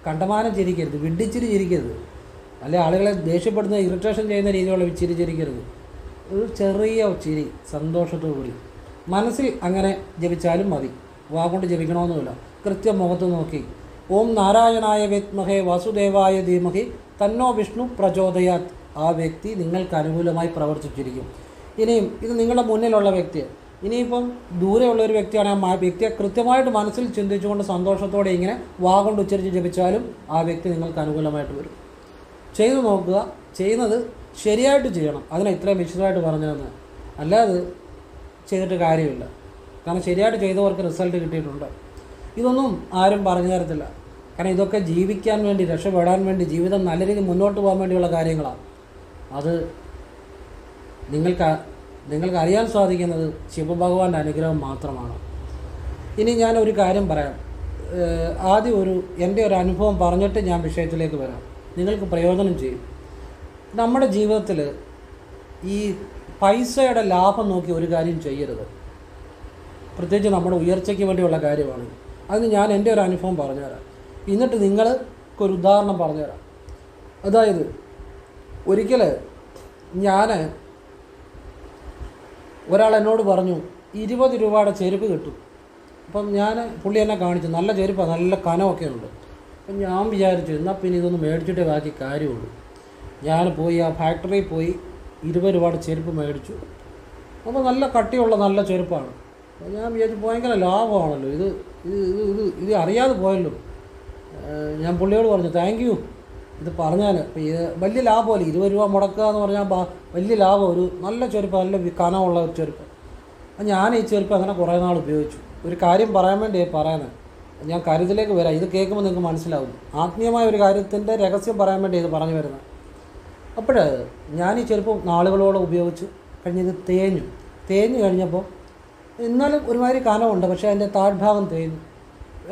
കണ്ടമാനം ചിരിക്കരുത്. വിഡ്ഢിച്ചിരി ചിരിക്കരുത്. അല്ലെ ആളുകളെ ദേഷ്യപ്പെടുന്ന ഇറിറ്റേഷൻ ചെയ്യുന്ന രീതിയിലുള്ള ചിരി ചിരിക്കരുത്. ഒരു ചെറിയ ചിരി സന്തോഷത്തോടുകൂടി. മനസ്സിൽ അങ്ങനെ ജപിച്ചാലും മതി. വാ കൊണ്ട് ജപിക്കണമെന്നുമില്ല. കൃത്യം മുഖത്ത് നോക്കി. ഓം നാരായണായ വിത്മഹേ വാസുദേവായ ധീമഹി. തന്നോ വിഷ്ണു പ്രചോദയാത്. ആ വ്യക്തി നിങ്ങൾക്ക് അനുകൂലമായി പ്രവർത്തിച്ചിരിക്കും. ഇനിയും ഇത് നിങ്ങളുടെ മുന്നിലുള്ള വ്യക്തി ഇനിയിപ്പം ദൂരെയുള്ള ഒരു വ്യക്തിയാണെങ്കിൽ ആ വ്യക്തിയെ കൃത്യമായിട്ട് മനസ്സിൽ ചിന്തിച്ചുകൊണ്ട് സന്തോഷത്തോടെ ഇങ്ങനെ വാഗൊണ്ട് ഉച്ചരിച്ച് ജപിച്ചാലും ആ വ്യക്തി നിങ്ങൾക്ക് അനുകൂലമായിട്ട് വരും. ചെയ്തു നോക്കുക. ചെയ്യുന്നത് ശരിയായിട്ട് ചെയ്യണം. അതിനെ ഇത്രയും വിശദമായിട്ട് പറഞ്ഞതെന്ന്. തന്നെ അല്ലാതെ ചെയ്തിട്ട് കാര്യമില്ല. കാരണം ശരിയായിട്ട് ചെയ്തവർക്ക് റിസൾട്ട് കിട്ടിയിട്ടുണ്ട്. ഇതൊന്നും ആരും പറഞ്ഞു തരത്തില്ല. കാരണം ഇതൊക്കെ ജീവിക്കാൻ വേണ്ടി രക്ഷപ്പെടാൻ വേണ്ടി ജീവിതം നല്ല രീതിയിൽ മുന്നോട്ട് പോകാൻ വേണ്ടിയുള്ള കാര്യങ്ങളാണ്. അത് നിങ്ങൾക്ക് നിങ്ങൾക്ക് അറിയാൻ സാധിക്കുന്നത് ശിവഭഗവാന്റെ അനുഗ്രഹം മാത്രമാണ്. ഇനി ഞാൻ ഒരു കാര്യം പറയാം. ആദ്യം ഒരു എന്റെ ഒരു അനുഭവം പറഞ്ഞിട്ട് ഞാൻ വിഷയത്തിലേക്ക് വരാം. നിങ്ങൾക്ക് പ്രയോജനം ചെയ്യും. നമ്മുടെ ജീവിതത്തിൽ ഈ പൈസയുടെ ലാഭം നോക്കി ഒരു കാര്യം ചെയ്യരുത്. പ്രത്യേകിച്ച് നമ്മുടെ ഉയർച്ചയ്ക്ക് വേണ്ടിയുള്ള കാര്യമാണ്. അതിന് ഞാൻ എന്റെ ഒരു അനുഭവം പറഞ്ഞുതരാം. എന്നിട്ട് നിങ്ങൾക്കൊരു ഉദാഹരണം പറഞ്ഞുതരാം. അതായത് ഒരിക്കൽ ഞാൻ ഒരാൾ എന്നോട് പറഞ്ഞു ഇരുപത് രൂപയുടെ ചെരുപ്പ് കിട്ടും. അപ്പം ഞാൻ പുള്ളി എന്നെ കാണിച്ചു. നല്ല ചെരുപ്പാണ് നല്ല കനമൊക്കെ ഉണ്ട്. അപ്പം ഞാൻ വിചാരിച്ചു എന്നാൽ പിന്നെ ഇതൊന്ന് മേടിച്ചിട്ടേ ബാക്കി കാര്യമുള്ളൂ. ഞാൻ പോയി ആ ഫാക്ടറിയിൽ പോയി ഇരുപത് രൂപയുടെ ചെരുപ്പ് മേടിച്ചു. അപ്പോൾ നല്ല കട്ടിയുള്ള നല്ല ചെരുപ്പാണ്. ഞാൻ വിചാരിച്ചു ഭയങ്കര ലാഭമാണല്ലോ. ഇത് ഇത് ഇത് ഇത് അറിയാതെ പോയല്ലോ. ഞാൻ പുള്ളിയോട് പറഞ്ഞു താങ്ക് യു. ഇത് പറഞ്ഞാൽ ഇത് വലിയ ലാഭമല്ല. ഇരുപത് രൂപ മുടക്കുക എന്ന് പറഞ്ഞാൽ വലിയ ലാഭം. ഒരു നല്ല ചെരുപ്പ് നല്ല കനമുള്ള ഒരു ചെരുപ്പ്. അപ്പം ഞാൻ ഈ ചെരുപ്പ് അങ്ങനെ കുറേ നാൾ ഉപയോഗിച്ചു. ഒരു കാര്യം പറയാൻ വേണ്ടി പറയുന്നത്. ഞാൻ കാര്യത്തിലേക്ക് വരാം. ഇത് കേൾക്കുമ്പോൾ നിങ്ങൾക്ക് മനസ്സിലാവും. ആത്മീയമായ ഒരു കാര്യത്തിന്റെ രഹസ്യം പറയാൻ വേണ്ടി ഇത് പറഞ്ഞു വരുന്നത്. അപ്പോൾ ഞാൻ ഈ ചെരുപ്പ് നാളുകളോളം ഉപയോഗിച്ചു കഴിഞ്ഞത് തേഞ്ഞു. തേഞ്ഞു കഴിഞ്ഞപ്പോൾ എന്നാലും ഒരുമാതിരി കനമുണ്ട്. പക്ഷേ അതിന്റെ താഴ്ഭാഗം തേഞ്ഞു.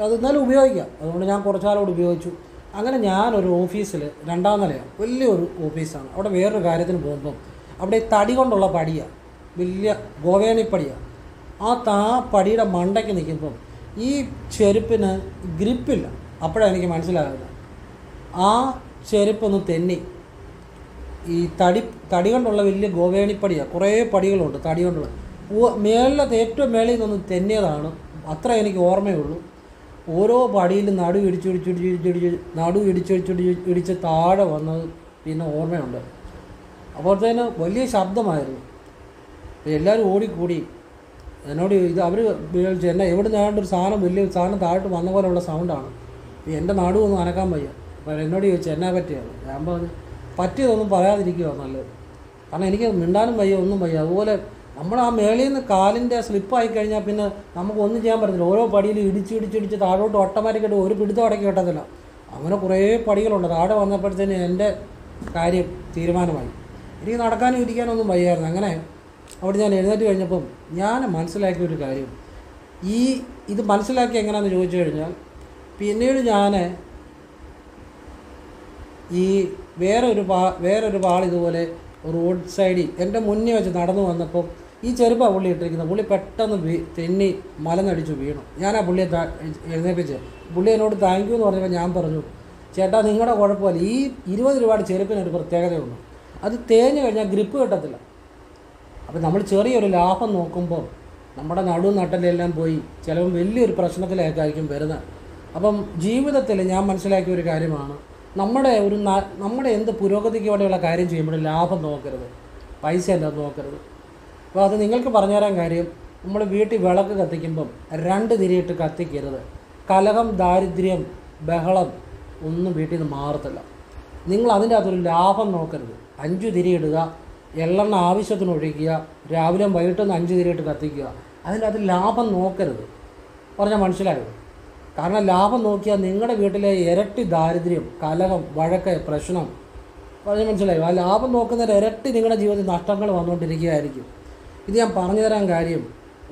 അത് എന്നാലും ഉപയോഗിക്കാം. അതുകൊണ്ട് ഞാൻ കുറച്ചാളോട് ഉപയോഗിച്ചു. അങ്ങനെ ഞാനൊരു ഓഫീസിൽ രണ്ടാം നിലയാണ് വലിയൊരു ഓഫീസാണ്. അവിടെ വേറൊരു കാര്യത്തിന് പോകുമ്പം അവിടെ തടി കൊണ്ടുള്ള പടിയാണ് വലിയ ഗോവേണിപ്പടിയാണ് ആ താ പടിയുടെ മണ്ടയ്ക്ക് നിൽക്കുമ്പം ഈ ചെരുപ്പിന് ഗ്രിപ്പില്ല. അപ്പോഴാണ് എനിക്ക് മനസ്സിലാകുന്നത്. ആ ചെരുപ്പൊന്ന് തെന്നി. ഈ തടി തടി കൊണ്ടുള്ള വലിയ ഗോവേണിപ്പടിയാണ് കുറേ പടികളുണ്ട് തടി കൊണ്ടുള്ള. മേളിലത്തെ ഏറ്റവും മേളിൽ നിന്നൊന്ന് തെന്നിയതാണ്. അത്ര എനിക്ക് ഓർമ്മയുള്ളൂ. ഓരോ പടിയിലും നടു ഇടിച്ചിടിച്ചിടിച്ചിടിച്ച് നടു ഇടിച്ചിടിച്ചിടിച്ച് ഇടിച്ച് താഴെ വന്നത് പിന്നെ ഓർമ്മയുണ്ട്. അപ്പോഴത്തേന് വലിയ ശബ്ദമായിരുന്നു. എല്ലാവരും ഓടിക്കൂടി. എന്നോട് ഇത് അവർ എന്നെ എവിടെ നിന്നാണ്ട് ഒരു സാധനം വലിയ സാധനം താഴോട്ട് വന്ന പോലെയുള്ള സൗണ്ടാണ് എന്റെ നാടും ഒന്നും അനക്കാൻ വയ്യ. അപ്പോൾ എന്നോട് ചോദിച്ചു എന്നാ പറ്റിയാണ് ഞാൻ പറഞ്ഞു പറ്റിയതൊന്നും പറയാതിരിക്കുക നല്ലത്. കാരണം എനിക്ക് മിണ്ടാനും വയ്യ ഒന്നും വയ്യ. അതുപോലെ നമ്മൾ ആ മേളിൽ നിന്ന് കാലിന്റെ സ്ലിപ്പായി കഴിഞ്ഞാൽ പിന്നെ നമുക്ക് ഒന്നും ചെയ്യാൻ പറ്റത്തില്ല. ഓരോ പടിയിൽ ഇടിച്ച് ഇടിച്ച് ഇടിച്ച് താഴോട്ട് ഓട്ടോമാറ്റിക്കായിട്ട് ഒരു പിടുത്തം അടക്കി കിട്ടത്തില്ല. അങ്ങനെ കുറേ പടികളുണ്ട്. താഴെ വന്നപ്പോഴത്തേന് എന്റെ കാര്യം തീരുമാനമായി. എനിക്ക് നടക്കാനും ഇരിക്കാനും ഒന്നും വയ്യായിരുന്നു. അങ്ങനെ അവിടെ ഞാൻ എഴുന്നേറ്റ് കഴിഞ്ഞപ്പം ഞാൻ മനസ്സിലാക്കിയ ഒരു കാര്യം. ഈ ഇത് മനസ്സിലാക്കി എങ്ങനെയാണെന്ന് ചോദിച്ചു കഴിഞ്ഞാൽ പിന്നീട് ഞാൻ ഈ വേറൊരു പാ വേറൊരു പാൾ ഇതുപോലെ റോഡ് സൈഡിൽ എന്റെ മുന്നേ വെച്ച് നടന്നു വന്നപ്പോൾ ഈ ചെരുപ്പാണ് പുള്ളി ഇട്ടിരിക്കുന്നത് പുള്ളി പെട്ടെന്ന് വീ തെന്നി മലന്നടിച്ചു വീണു. ഞാൻ ആ പുള്ളിയെ എഴുന്നേപ്പിച്ച്. പുള്ളി എന്നോട് താങ്ക് യു എന്ന് പറഞ്ഞപ്പോൾ ഞാൻ പറഞ്ഞു ചേട്ടാ നിങ്ങളുടെ കുഴപ്പമില്ല. ഈ ഇരുപത് രൂപയുടെ ചെരുപ്പിന് ഒരു അത് തേഞ്ഞു കഴിഞ്ഞാൽ ഗ്രിപ്പ് കിട്ടത്തില്ല. അപ്പം നമ്മൾ ചെറിയൊരു ലാഭം നോക്കുമ്പോൾ നമ്മുടെ നടുവും നട്ടലെല്ലാം പോയി. ചിലവും വലിയൊരു പ്രശ്നത്തിലേക്കായിരിക്കും വരുന്നത്. അപ്പം ജീവിതത്തിൽ ഞാൻ മനസ്സിലാക്കിയ ഒരു കാര്യമാണ് നമ്മുടെ ഒരു നമ്മുടെ എന്ത് പുരോഗതിക്ക് വേണ്ടിയുള്ള കാര്യം ചെയ്യുമ്പോഴും ലാഭം നോക്കരുത്. പൈസ എല്ലാം നോക്കരുത്. അപ്പോൾ അത് നിങ്ങൾക്ക് പറഞ്ഞു തരാൻ കാര്യം നമ്മൾ വീട്ടിൽ വിളക്ക് കത്തിക്കുമ്പം രണ്ട് തിരിയിട്ട് കത്തിക്കരുത്. കലഹം ദാരിദ്ര്യം ബഹളം ഒന്നും വീട്ടിൽ നിന്ന് മാറത്തില്ല. നിങ്ങൾ അതിന്റെ അകത്തൊരു ലാഭം നോക്കരുത്. അഞ്ച് തിരിയിടുക എള്ളെണ്ണ ആവശ്യത്തിന് ഒഴിക്കുക രാവിലെ വൈകിട്ടൊന്ന് അഞ്ച് തിരിയിട്ട് കത്തിക്കുക. അതിന്റെ അകത്ത് ലാഭം നോക്കരുത്. പറഞ്ഞാൽ മനസ്സിലായോ? കാരണം ലാഭം നോക്കിയാൽ നിങ്ങളുടെ വീട്ടിലെ ഇരട്ടി ദാരിദ്ര്യം കലഹം വഴക്ക് പ്രശ്നം പറഞ്ഞാൽ മനസ്സിലായോ? ആ ലാഭം നോക്കുന്നതിൽ ഇരട്ടി നിങ്ങളുടെ ജീവിതത്തിൽ നഷ്ടങ്ങൾ വന്നുകൊണ്ടിരിക്കുകയായിരിക്കും. ഇത് ഞാൻ പറഞ്ഞു തരാൻ കാര്യം.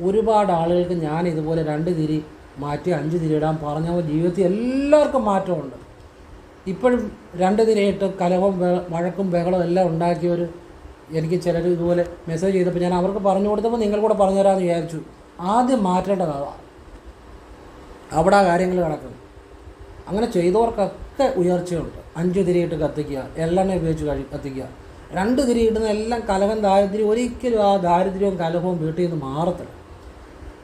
ഒരുപാട് ആളുകൾക്ക് ഞാൻ ഇതുപോലെ രണ്ട് തിരി മാറ്റി അഞ്ച് തിരി ഇടാൻ പറഞ്ഞ ജീവിതത്തിൽ എല്ലാവർക്കും മാറ്റമുണ്ട്. ഇപ്പോഴും രണ്ട് തിരയിട്ട് കലവും വഴക്കും ബഹളവും എല്ലാം ഉണ്ടാക്കിയവർ എനിക്ക് ചിലർ ഇതുപോലെ മെസ്സേജ് ചെയ്തപ്പോൾ ഞാൻ അവർക്ക് പറഞ്ഞു കൊടുത്തപ്പോൾ നിങ്ങൾ കൂടെ പറഞ്ഞു തരാമെന്ന് വിചാരിച്ചു. ആദ്യം മാറ്റേണ്ടത്. അതാ അവിടെ കാര്യങ്ങൾ കിടക്കുന്നു അങ്ങനെ ചെയ്തവർക്കൊക്കെ ഉയർച്ചയുണ്ട്. അഞ്ച് തിരിയിട്ട് കത്തിക്കുക എല്ലെണ്ണ ഉപയോഗിച്ച് കഴി കത്തിക്കുക. രണ്ട് തിരി ഇടുന്ന എല്ലാം കലഹം ദാരിദ്ര്യം ഒരിക്കലും ആ ദാരിദ്ര്യവും കലഹവും വീട്ടിൽ നിന്ന് മാറത്തില്ല.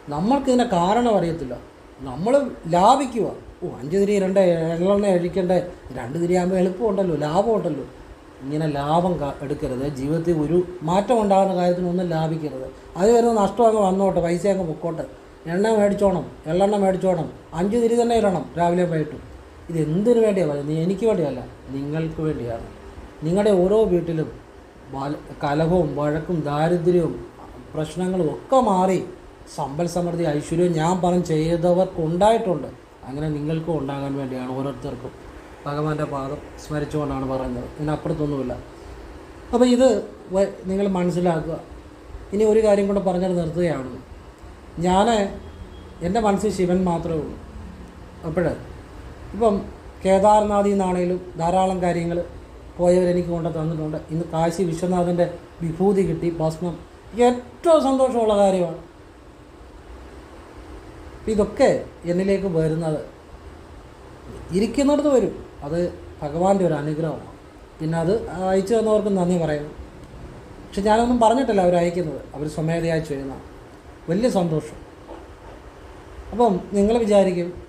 നമ്മൾക്കിതിന്റെ കാരണം അറിയത്തില്ല. നമ്മൾ ലാഭിക്കുക ഓ അഞ്ച് തിരി രണ്ട് എള്ളെണ്ണ അഴിക്കണ്ടേ? രണ്ട് തിരിയാകുമ്പോൾ എളുപ്പമുണ്ടല്ലോ ലാഭമുണ്ടല്ലോ. ഇങ്ങനെ ലാഭം എടുക്കരുത്. ജീവിതത്തിൽ ഒരു മാറ്റം ഉണ്ടാകുന്ന കാര്യത്തിനൊന്നും ലാഭിക്കരുത്. അത് വരുന്ന നഷ്ടം അങ്ങ് വന്നോട്ടെ പൈസ പൊക്കോട്ടെ. എണ്ണ മേടിച്ചോണം എള്ളെണ്ണ മേടിച്ചോണം. അഞ്ച് തിരി തന്നെ ഇടണം രാവിലെ വൈകിട്ടും. ഇത് എന്തിനു വേണ്ടിയാണ് പറയുന്നത് എനിക്ക് വേണ്ടിയല്ല നിങ്ങൾക്ക് വേണ്ടിയാണ്. നിങ്ങളുടെ ഓരോ വീട്ടിലും കലഹവും വഴക്കും ദാരിദ്ര്യവും പ്രശ്നങ്ങളും ഒക്കെ മാറി സമ്പൽ സമൃദ്ധി ഐശ്വര്യവും ഞാൻ പറഞ്ഞ് ചെയ്തവർക്കുണ്ടായിട്ടുണ്ട് അങ്ങനെ നിങ്ങൾക്കും ഉണ്ടാകാൻ വേണ്ടിയാണ് ഓരോരുത്തർക്കും. ഭഗവാന്റെ പാദം സ്മരിച്ചുകൊണ്ടാണ് പറയുന്നത്. ഇതിനപ്പുറത്തൊന്നുമില്ല. അപ്പോൾ ഇത് നിങ്ങൾ മനസ്സിലാക്കുക. ഇനി ഒരു കാര്യം കൂടെ പറഞ്ഞത് നിർത്തുകയാണ്. ഞാൻ എന്റെ മനസ്സിൽ ശിവൻ മാത്രമേ ഉള്ളൂ. അപ്പോൾ ഇപ്പം കേദാർനാഥിൽ നിന്നാണേലും ധാരാളം കാര്യങ്ങൾ പോയവരെനിക്ക് കൊണ്ട് തന്നിട്ടുണ്ട്. ഇന്ന് കാശി വിശ്വനാഥന്റെ വിഭൂതി കിട്ടി ഭസ്മം. ഏറ്റവും സന്തോഷമുള്ള കാര്യമാണ്. ഇതൊക്കെ എന്നിലേക്ക് വരുന്നത്. ഇരിക്കുന്നിടത്ത് വരും. അത് ഭഗവാന്റെ ഒരു അനുഗ്രഹമാണ്. പിന്നെ അത് അയച്ചു തന്നവർക്ക് നന്ദി പറയും പക്ഷെ ഞാനൊന്നും പറഞ്ഞിട്ടില്ല അവർ അയക്കുന്നത്. അവർ സ്വമേധയായി ചെയ്യുന്ന വലിയ സന്തോഷം. അപ്പം നിങ്ങൾ വിചാരിക്കും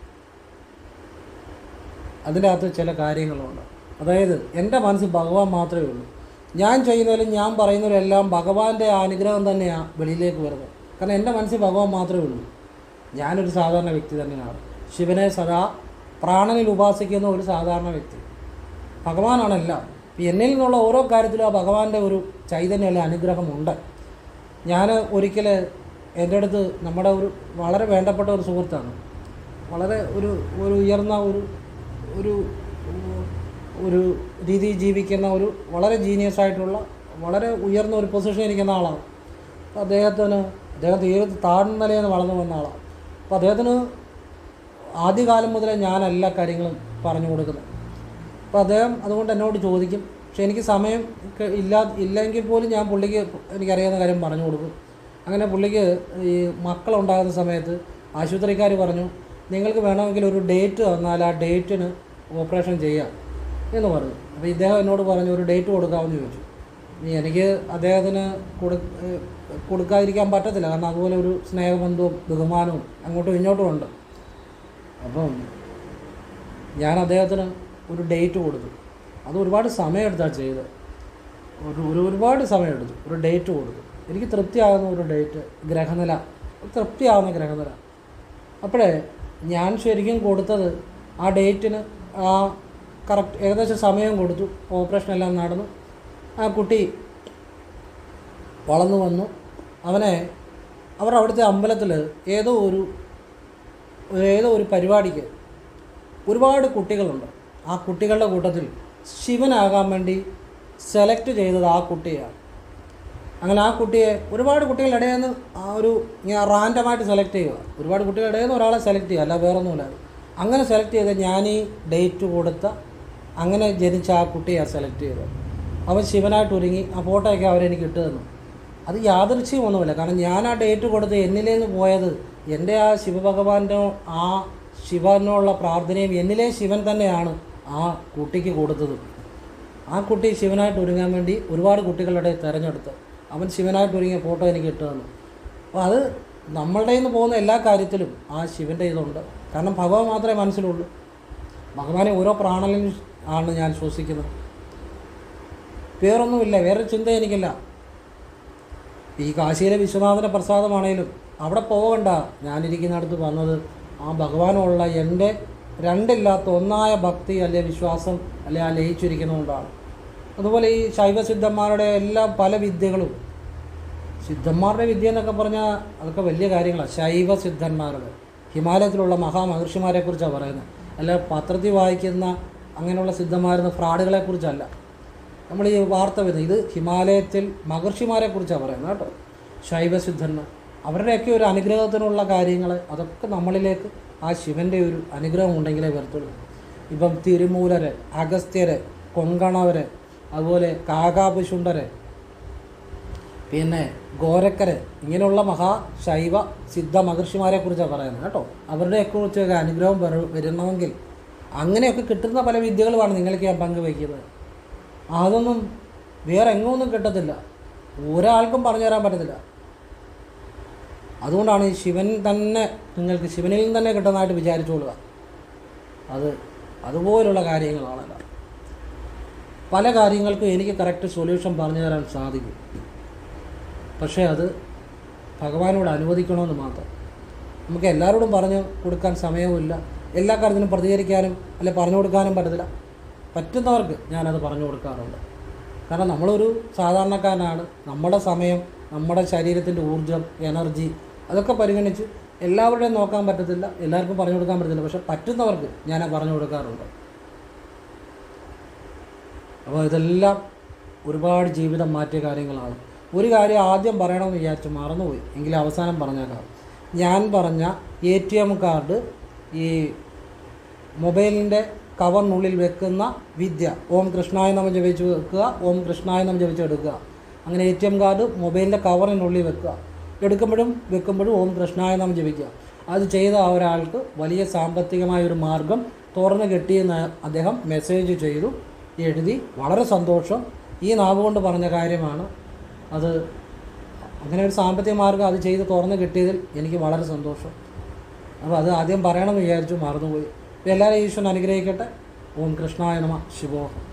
അതിന്റെ അകത്ത് ചില കാര്യങ്ങളുണ്ട്. അതായത് എന്റെ മനസ്സ് ഭഗവാൻ മാത്രമേ ഉള്ളൂ. ഞാൻ ചെയ്യുന്നതിലും ഞാൻ പറയുന്നതിലും എല്ലാം ഭഗവാന്റെ അനുഗ്രഹം തന്നെയാണ് വെളിയിലേക്ക് വരുന്നത്. കാരണം എന്റെ മനസ്സിൽ ഭഗവാൻ മാത്രമേ ഉള്ളൂ. ഞാനൊരു സാധാരണ വ്യക്തി തന്നെയാണ്. ശിവനെ സദാ പ്രാണനിൽ ഉപാസിക്കുന്ന ഒരു സാധാരണ വ്യക്തി. ഭഗവാനാണെല്ലാം. എന്നിൽ നിന്നുള്ള ഓരോ കാര്യത്തിലും ആ ഭഗവാന്റെ ഒരു ചൈതന്യം അല്ലെ അനുഗ്രഹമുണ്ട്. ഞാൻ ഒരിക്കൽ എന്റെ അടുത്ത് നമ്മുടെ ഒരു വളരെ വേണ്ടപ്പെട്ട ഒരു സുഹൃത്താണ്. വളരെ ഒരു ഒരു ഉയർന്ന ഒരു ഒരു ഒരു രീതി ജീവിക്കുന്ന ഒരു വളരെ ജീനിയസ് ആയിട്ടുള്ള വളരെ ഉയർന്ന ഒരു പൊസിഷനിൽ ഇരിക്കുന്ന ആളാണ്. അപ്പോൾ അദ്ദേഹത്തിന് അദ്ദേഹം തീരെ താഴ്ന്ന നിലയിൽ വളർന്നു വന്ന ആളാണ്. അപ്പോൾ അദ്ദേഹത്തിന് ആദ്യകാലം മുതലേ ഞാൻ എല്ലാ കാര്യങ്ങളും പറഞ്ഞു കൊടുക്കുന്നത്. അപ്പോൾ അദ്ദേഹം അതുകൊണ്ട് എന്നോട് ചോദിക്കും പക്ഷെ എനിക്ക് സമയം ഇല്ല ഇല്ലെങ്കിൽ പോലും ഞാൻ പുള്ളിക്ക് എനിക്കറിയാവുന്ന കാര്യം പറഞ്ഞു കൊടുക്കും. അങ്ങനെ പുള്ളിക്ക് ഈ മക്കളുണ്ടാകുന്ന സമയത്ത് ആശുപത്രിക്കാർ പറഞ്ഞു നിങ്ങൾക്ക് വേണമെങ്കിൽ ഒരു ഡേറ്റ് തന്നാൽ ആ ഡേറ്റിന് ഓപ്പറേഷൻ ചെയ്യാം. എന്ന് പറഞ്ഞു. അപ്പോൾ ഇദ്ദേഹം എന്നോട് പറഞ്ഞു ഒരു ഡേറ്റ് കൊടുക്കാമെന്ന് ചോദിച്ചു. എനിക്ക് അദ്ദേഹത്തിന് കൊടു കൊടുക്കാതിരിക്കാൻ പറ്റത്തില്ല. കാരണം അതുപോലെ ഒരു സ്നേഹബന്ധവും ബഹുമാനവും അങ്ങോട്ടും ഇങ്ങോട്ടും ഉണ്ട്. അപ്പം ഞാൻ അദ്ദേഹത്തിന് ഒരു ഡേറ്റ് കൊടുത്തു. അത് ഒരുപാട് സമയമെടുത്താണ് ചെയ്തത്. ഒരു ഒരു ഒരുപാട് സമയമെടുത്തു ഒരു ഡേറ്റ് കൊടുത്തു. എനിക്ക് തൃപ്തിയാകുന്ന ഒരു ഡേറ്റ് ഗ്രഹനില. തൃപ്തിയാകുന്ന ഗ്രഹനില. അപ്പോഴേ ഞാൻ ശരിക്കും കൊടുത്തത് ആ ഡേറ്റിന് ആ കറക്റ്റ് ഏകദേശം സമയം കൊടുത്തു. ഓപ്പറേഷൻ എല്ലാം നടന്നു. ആ കുട്ടി വളർന്നു വന്നു. അവനെ അവർ അവിടുത്തെ അമ്പലത്തിൽ ഏതോ ഒരു ഏതോ ഒരു പരിപാടിക്ക് ഒരുപാട് കുട്ടികളുണ്ട്. ആ കുട്ടികളുടെ കൂട്ടത്തിൽ ശിവനാകാൻ വേണ്ടി സെലക്ട് ചെയ്തത് ആ കുട്ടിയാണ്. അങ്ങനെ ആ കുട്ടിയെ ഒരുപാട് കുട്ടികളുടെ ഇടയിൽ നിന്ന് ആ ഒരു ഞാൻ റാൻഡമായിട്ട് സെലക്ട് ചെയ്യുക. ഒരുപാട് കുട്ടികളുടെ ഇടയിൽ നിന്ന് ഒരാളെ സെലക്ട് ചെയ്യുക അല്ല വേറൊന്നുമില്ല. അങ്ങനെ സെലക്ട് ചെയ്ത് ഞാൻ ഈ ഡേറ്റ് കൊടുത്ത അങ്ങനെ ജനിച്ച ആ കുട്ടിയാണ് സെലക്ട് ചെയ്തത് അവൻ ശിവനായിട്ട് ഒരുങ്ങി ആ ഫോട്ടോയൊക്കെ അവരെനിക്ക് ഇട്ട് തന്നു. അത് യാദൃച്ഛ്യമൊന്നുമില്ല കാരണം ഞാൻ ആ ഡേറ്റ് കൊടുത്ത് എന്നിലേന്ന് പോയത് എന്റെ ആ ശിവഭഗവാന്റെ ആ ശിവനോള്ള പ്രാർത്ഥനയും എന്നിലെ ശിവൻ തന്നെയാണ് ആ കുട്ടിക്ക് കൊടുത്തത്. ആ കുട്ടി ശിവനായിട്ട് ഒരുങ്ങാൻ വേണ്ടി ഒരുപാട് കുട്ടികളുടെ തിരഞ്ഞെടുത്ത് അവൻ ശിവനായിട്ട് ഒരുങ്ങിയ ഫോട്ടോ എനിക്ക് ഇട്ട് തന്നു. അപ്പോൾ അത് നമ്മളുടെ നിന്ന് പോകുന്ന എല്ലാ കാര്യത്തിലും ആ ശിവന്റെ ഇതുണ്ട്. കാരണം ഭഗവാൻ മാത്രമേ മനസ്സിലുള്ളൂ. ഭഗവാനെ ഓരോ പ്രാണനിലും ആണ് ഞാൻ ശ്വസിക്കുന്നത്. വേറൊന്നുമില്ല വേറൊരു ചിന്ത എനിക്കില്ല. ഈ കാശിയിലെ വിശ്വനാഥന പ്രസാദമാണേലും അവിടെ പോകണ്ട ഞാനിരിക്കുന്നിടത്ത് വന്നത് ആ ഭഗവാനുള്ള എന്റെ രണ്ടില്ലാത്ത ഒന്നായ ഭക്തി അല്ലെ വിശ്വാസം അല്ലെ ആ ലയിച്ചിരിക്കുന്നതുകൊണ്ടാണ്. അതുപോലെ ഈ ശൈവസിദ്ധന്മാരുടെ എല്ലാ പല വിദ്യകളും. സിദ്ധന്മാരുടെ വിദ്യ എന്നൊക്കെ പറഞ്ഞാൽ അതൊക്കെ വലിയ കാര്യങ്ങളാണ് ശൈവ സിദ്ധന്മാരുടെ ഹിമാലയത്തിലുള്ള മഹാമഹർഷിമാരെക്കുറിച്ചാണ് പറയുന്നത്. അല്ല പത്രത്തിൽ വായിക്കുന്ന അങ്ങനെയുള്ള സിദ്ധമായിരുന്ന ഫ്രാഡുകളെ കുറിച്ചല്ല നമ്മൾ ഈ വാർത്ത വരുന്നത്. ഇത് ഹിമാലയത്തിൽ മഹർഷിമാരെ കുറിച്ചാണ് പറയുന്നത് കേട്ടോ. ശൈവസിദ്ധന്മാർ അവരുടെയൊക്കെ ഒരു അനുഗ്രഹത്തിനുള്ള കാര്യങ്ങൾ അതൊക്കെ നമ്മളിലേക്ക് ആ ശിവന്റെ ഒരു അനുഗ്രഹം ഉണ്ടെങ്കിലേ വരത്തുള്ളൂ. ഇപ്പം തിരുമൂലര് അഗസ്ത്യര് കൊങ്കണവര് അതുപോലെ കാകാപുശുണ്ടര് പിന്നെ ഗോരക്കര് ഇങ്ങനെയുള്ള മഹാ ശൈവ സിദ്ധ മഹർഷിമാരെ കുറിച്ചാണ് പറയുന്നത് കേട്ടോ. അവരുടെയൊക്കെ കുറിച്ചൊക്കെ അനുഗ്രഹം വര- വരണമെങ്കിൽ അങ്ങനെയൊക്കെ കിട്ടുന്ന പല വിദ്യകളുമാണ് നിങ്ങൾക്ക് ഞാൻ പങ്കുവയ്ക്കുന്നത് അതൊന്നും വേറെ എങ്ങൊന്നും കിട്ടത്തില്ല. ഒരാൾക്കും പറഞ്ഞു തരാൻ പറ്റത്തില്ല. അതുകൊണ്ടാണ് ശിവൻ തന്നെ നിങ്ങൾക്ക് ശിവനിൽ നിന്ന് തന്നെ കിട്ടുന്നതായിട്ട് വിചാരിച്ചുകൊള്ളുക അത് അതുപോലുള്ള കാര്യങ്ങളാണല്ലോ. പല കാര്യങ്ങൾക്കും എനിക്ക് കറക്റ്റ് സൊല്യൂഷൻ പറഞ്ഞു തരാൻ സാധിക്കും. പക്ഷേ അത് ഭഗവാനോട് അനുവദിക്കണമെന്ന് മാത്രം. നമുക്ക് എല്ലാവരോടും പറഞ്ഞു കൊടുക്കാൻ സമയവുമില്ല. എല്ലാ കാര്യത്തിനും പ്രതികരിക്കാനും അല്ലെ പറഞ്ഞു കൊടുക്കാനും പറ്റത്തില്ല. പറ്റുന്നവർക്ക് ഞാനത് പറഞ്ഞു കൊടുക്കാറുണ്ട്. കാരണം നമ്മളൊരു സാധാരണക്കാരനാണ്. നമ്മുടെ സമയം നമ്മുടെ ശരീരത്തിന്റെ ഊർജം എനർജി അതൊക്കെ പരിഗണിച്ച് എല്ലാവരുടെയും നോക്കാൻ പറ്റത്തില്ല എല്ലാവർക്കും പറഞ്ഞു കൊടുക്കാൻ പറ്റത്തില്ല. പക്ഷെ പറ്റുന്നവർക്ക് ഞാൻ പറഞ്ഞു കൊടുക്കാറുണ്ട്. അപ്പോൾ ഇതെല്ലാം ഒരുപാട് ജീവിതം മാറ്റിയ കാര്യങ്ങളാണ്. ഒരു കാര്യം ആദ്യം പറയണമെന്ന് വിചാരിച്ച് മറന്നുപോയി. എങ്കിലും അവസാനം പറഞ്ഞേക്കാം ഞാൻ പറഞ്ഞ എ ടി എം കാർഡ് ഈ മൊബൈലിന്റെ കവറിനുള്ളിൽ വെക്കുന്ന വിദ്യ. ഓം കൃഷ്ണായ നമ ജപിച്ച് വെക്കുക. ഓം കൃഷ്ണായ നമ ജപിച്ച് എടുക്കുക. അങ്ങനെ എ ടി എം കാർഡ് മൊബൈലിന്റെ കവറിനുള്ളിൽ വെക്കുക. എടുക്കുമ്പോഴും വെക്കുമ്പോഴും ഓം കൃഷ്ണായ നമ ജപിക്കുക. അത് ചെയ്ത ആ ഒരാൾക്ക് വലിയ സാമ്പത്തികമായ ഒരു മാർഗം തുറന്നു കിട്ടിയെന്ന് അദ്ദേഹം മെസ്സേജ് ചെയ്തു. എഴുതി. വളരെ സന്തോഷം. ഈ നാവ് കൊണ്ട് പറഞ്ഞ കാര്യമാണ്. അത് അങ്ങനെ ഒരു സാമ്പത്തിക മാർഗം അത് ചെയ്ത് തുറന്നു കിട്ടിയതിൽ എനിക്ക് വളരെ സന്തോഷം. അപ്പോൾ അത് ആദ്യം പറയണമെന്ന് വിചാരിച്ചു മറന്നുപോയി. അപ്പോൾ എല്ലാവരും ഈശ്വരൻ അനുഗ്രഹിക്കട്ടെ. ഓം കൃഷ്ണായ നമ. ശിവോഹം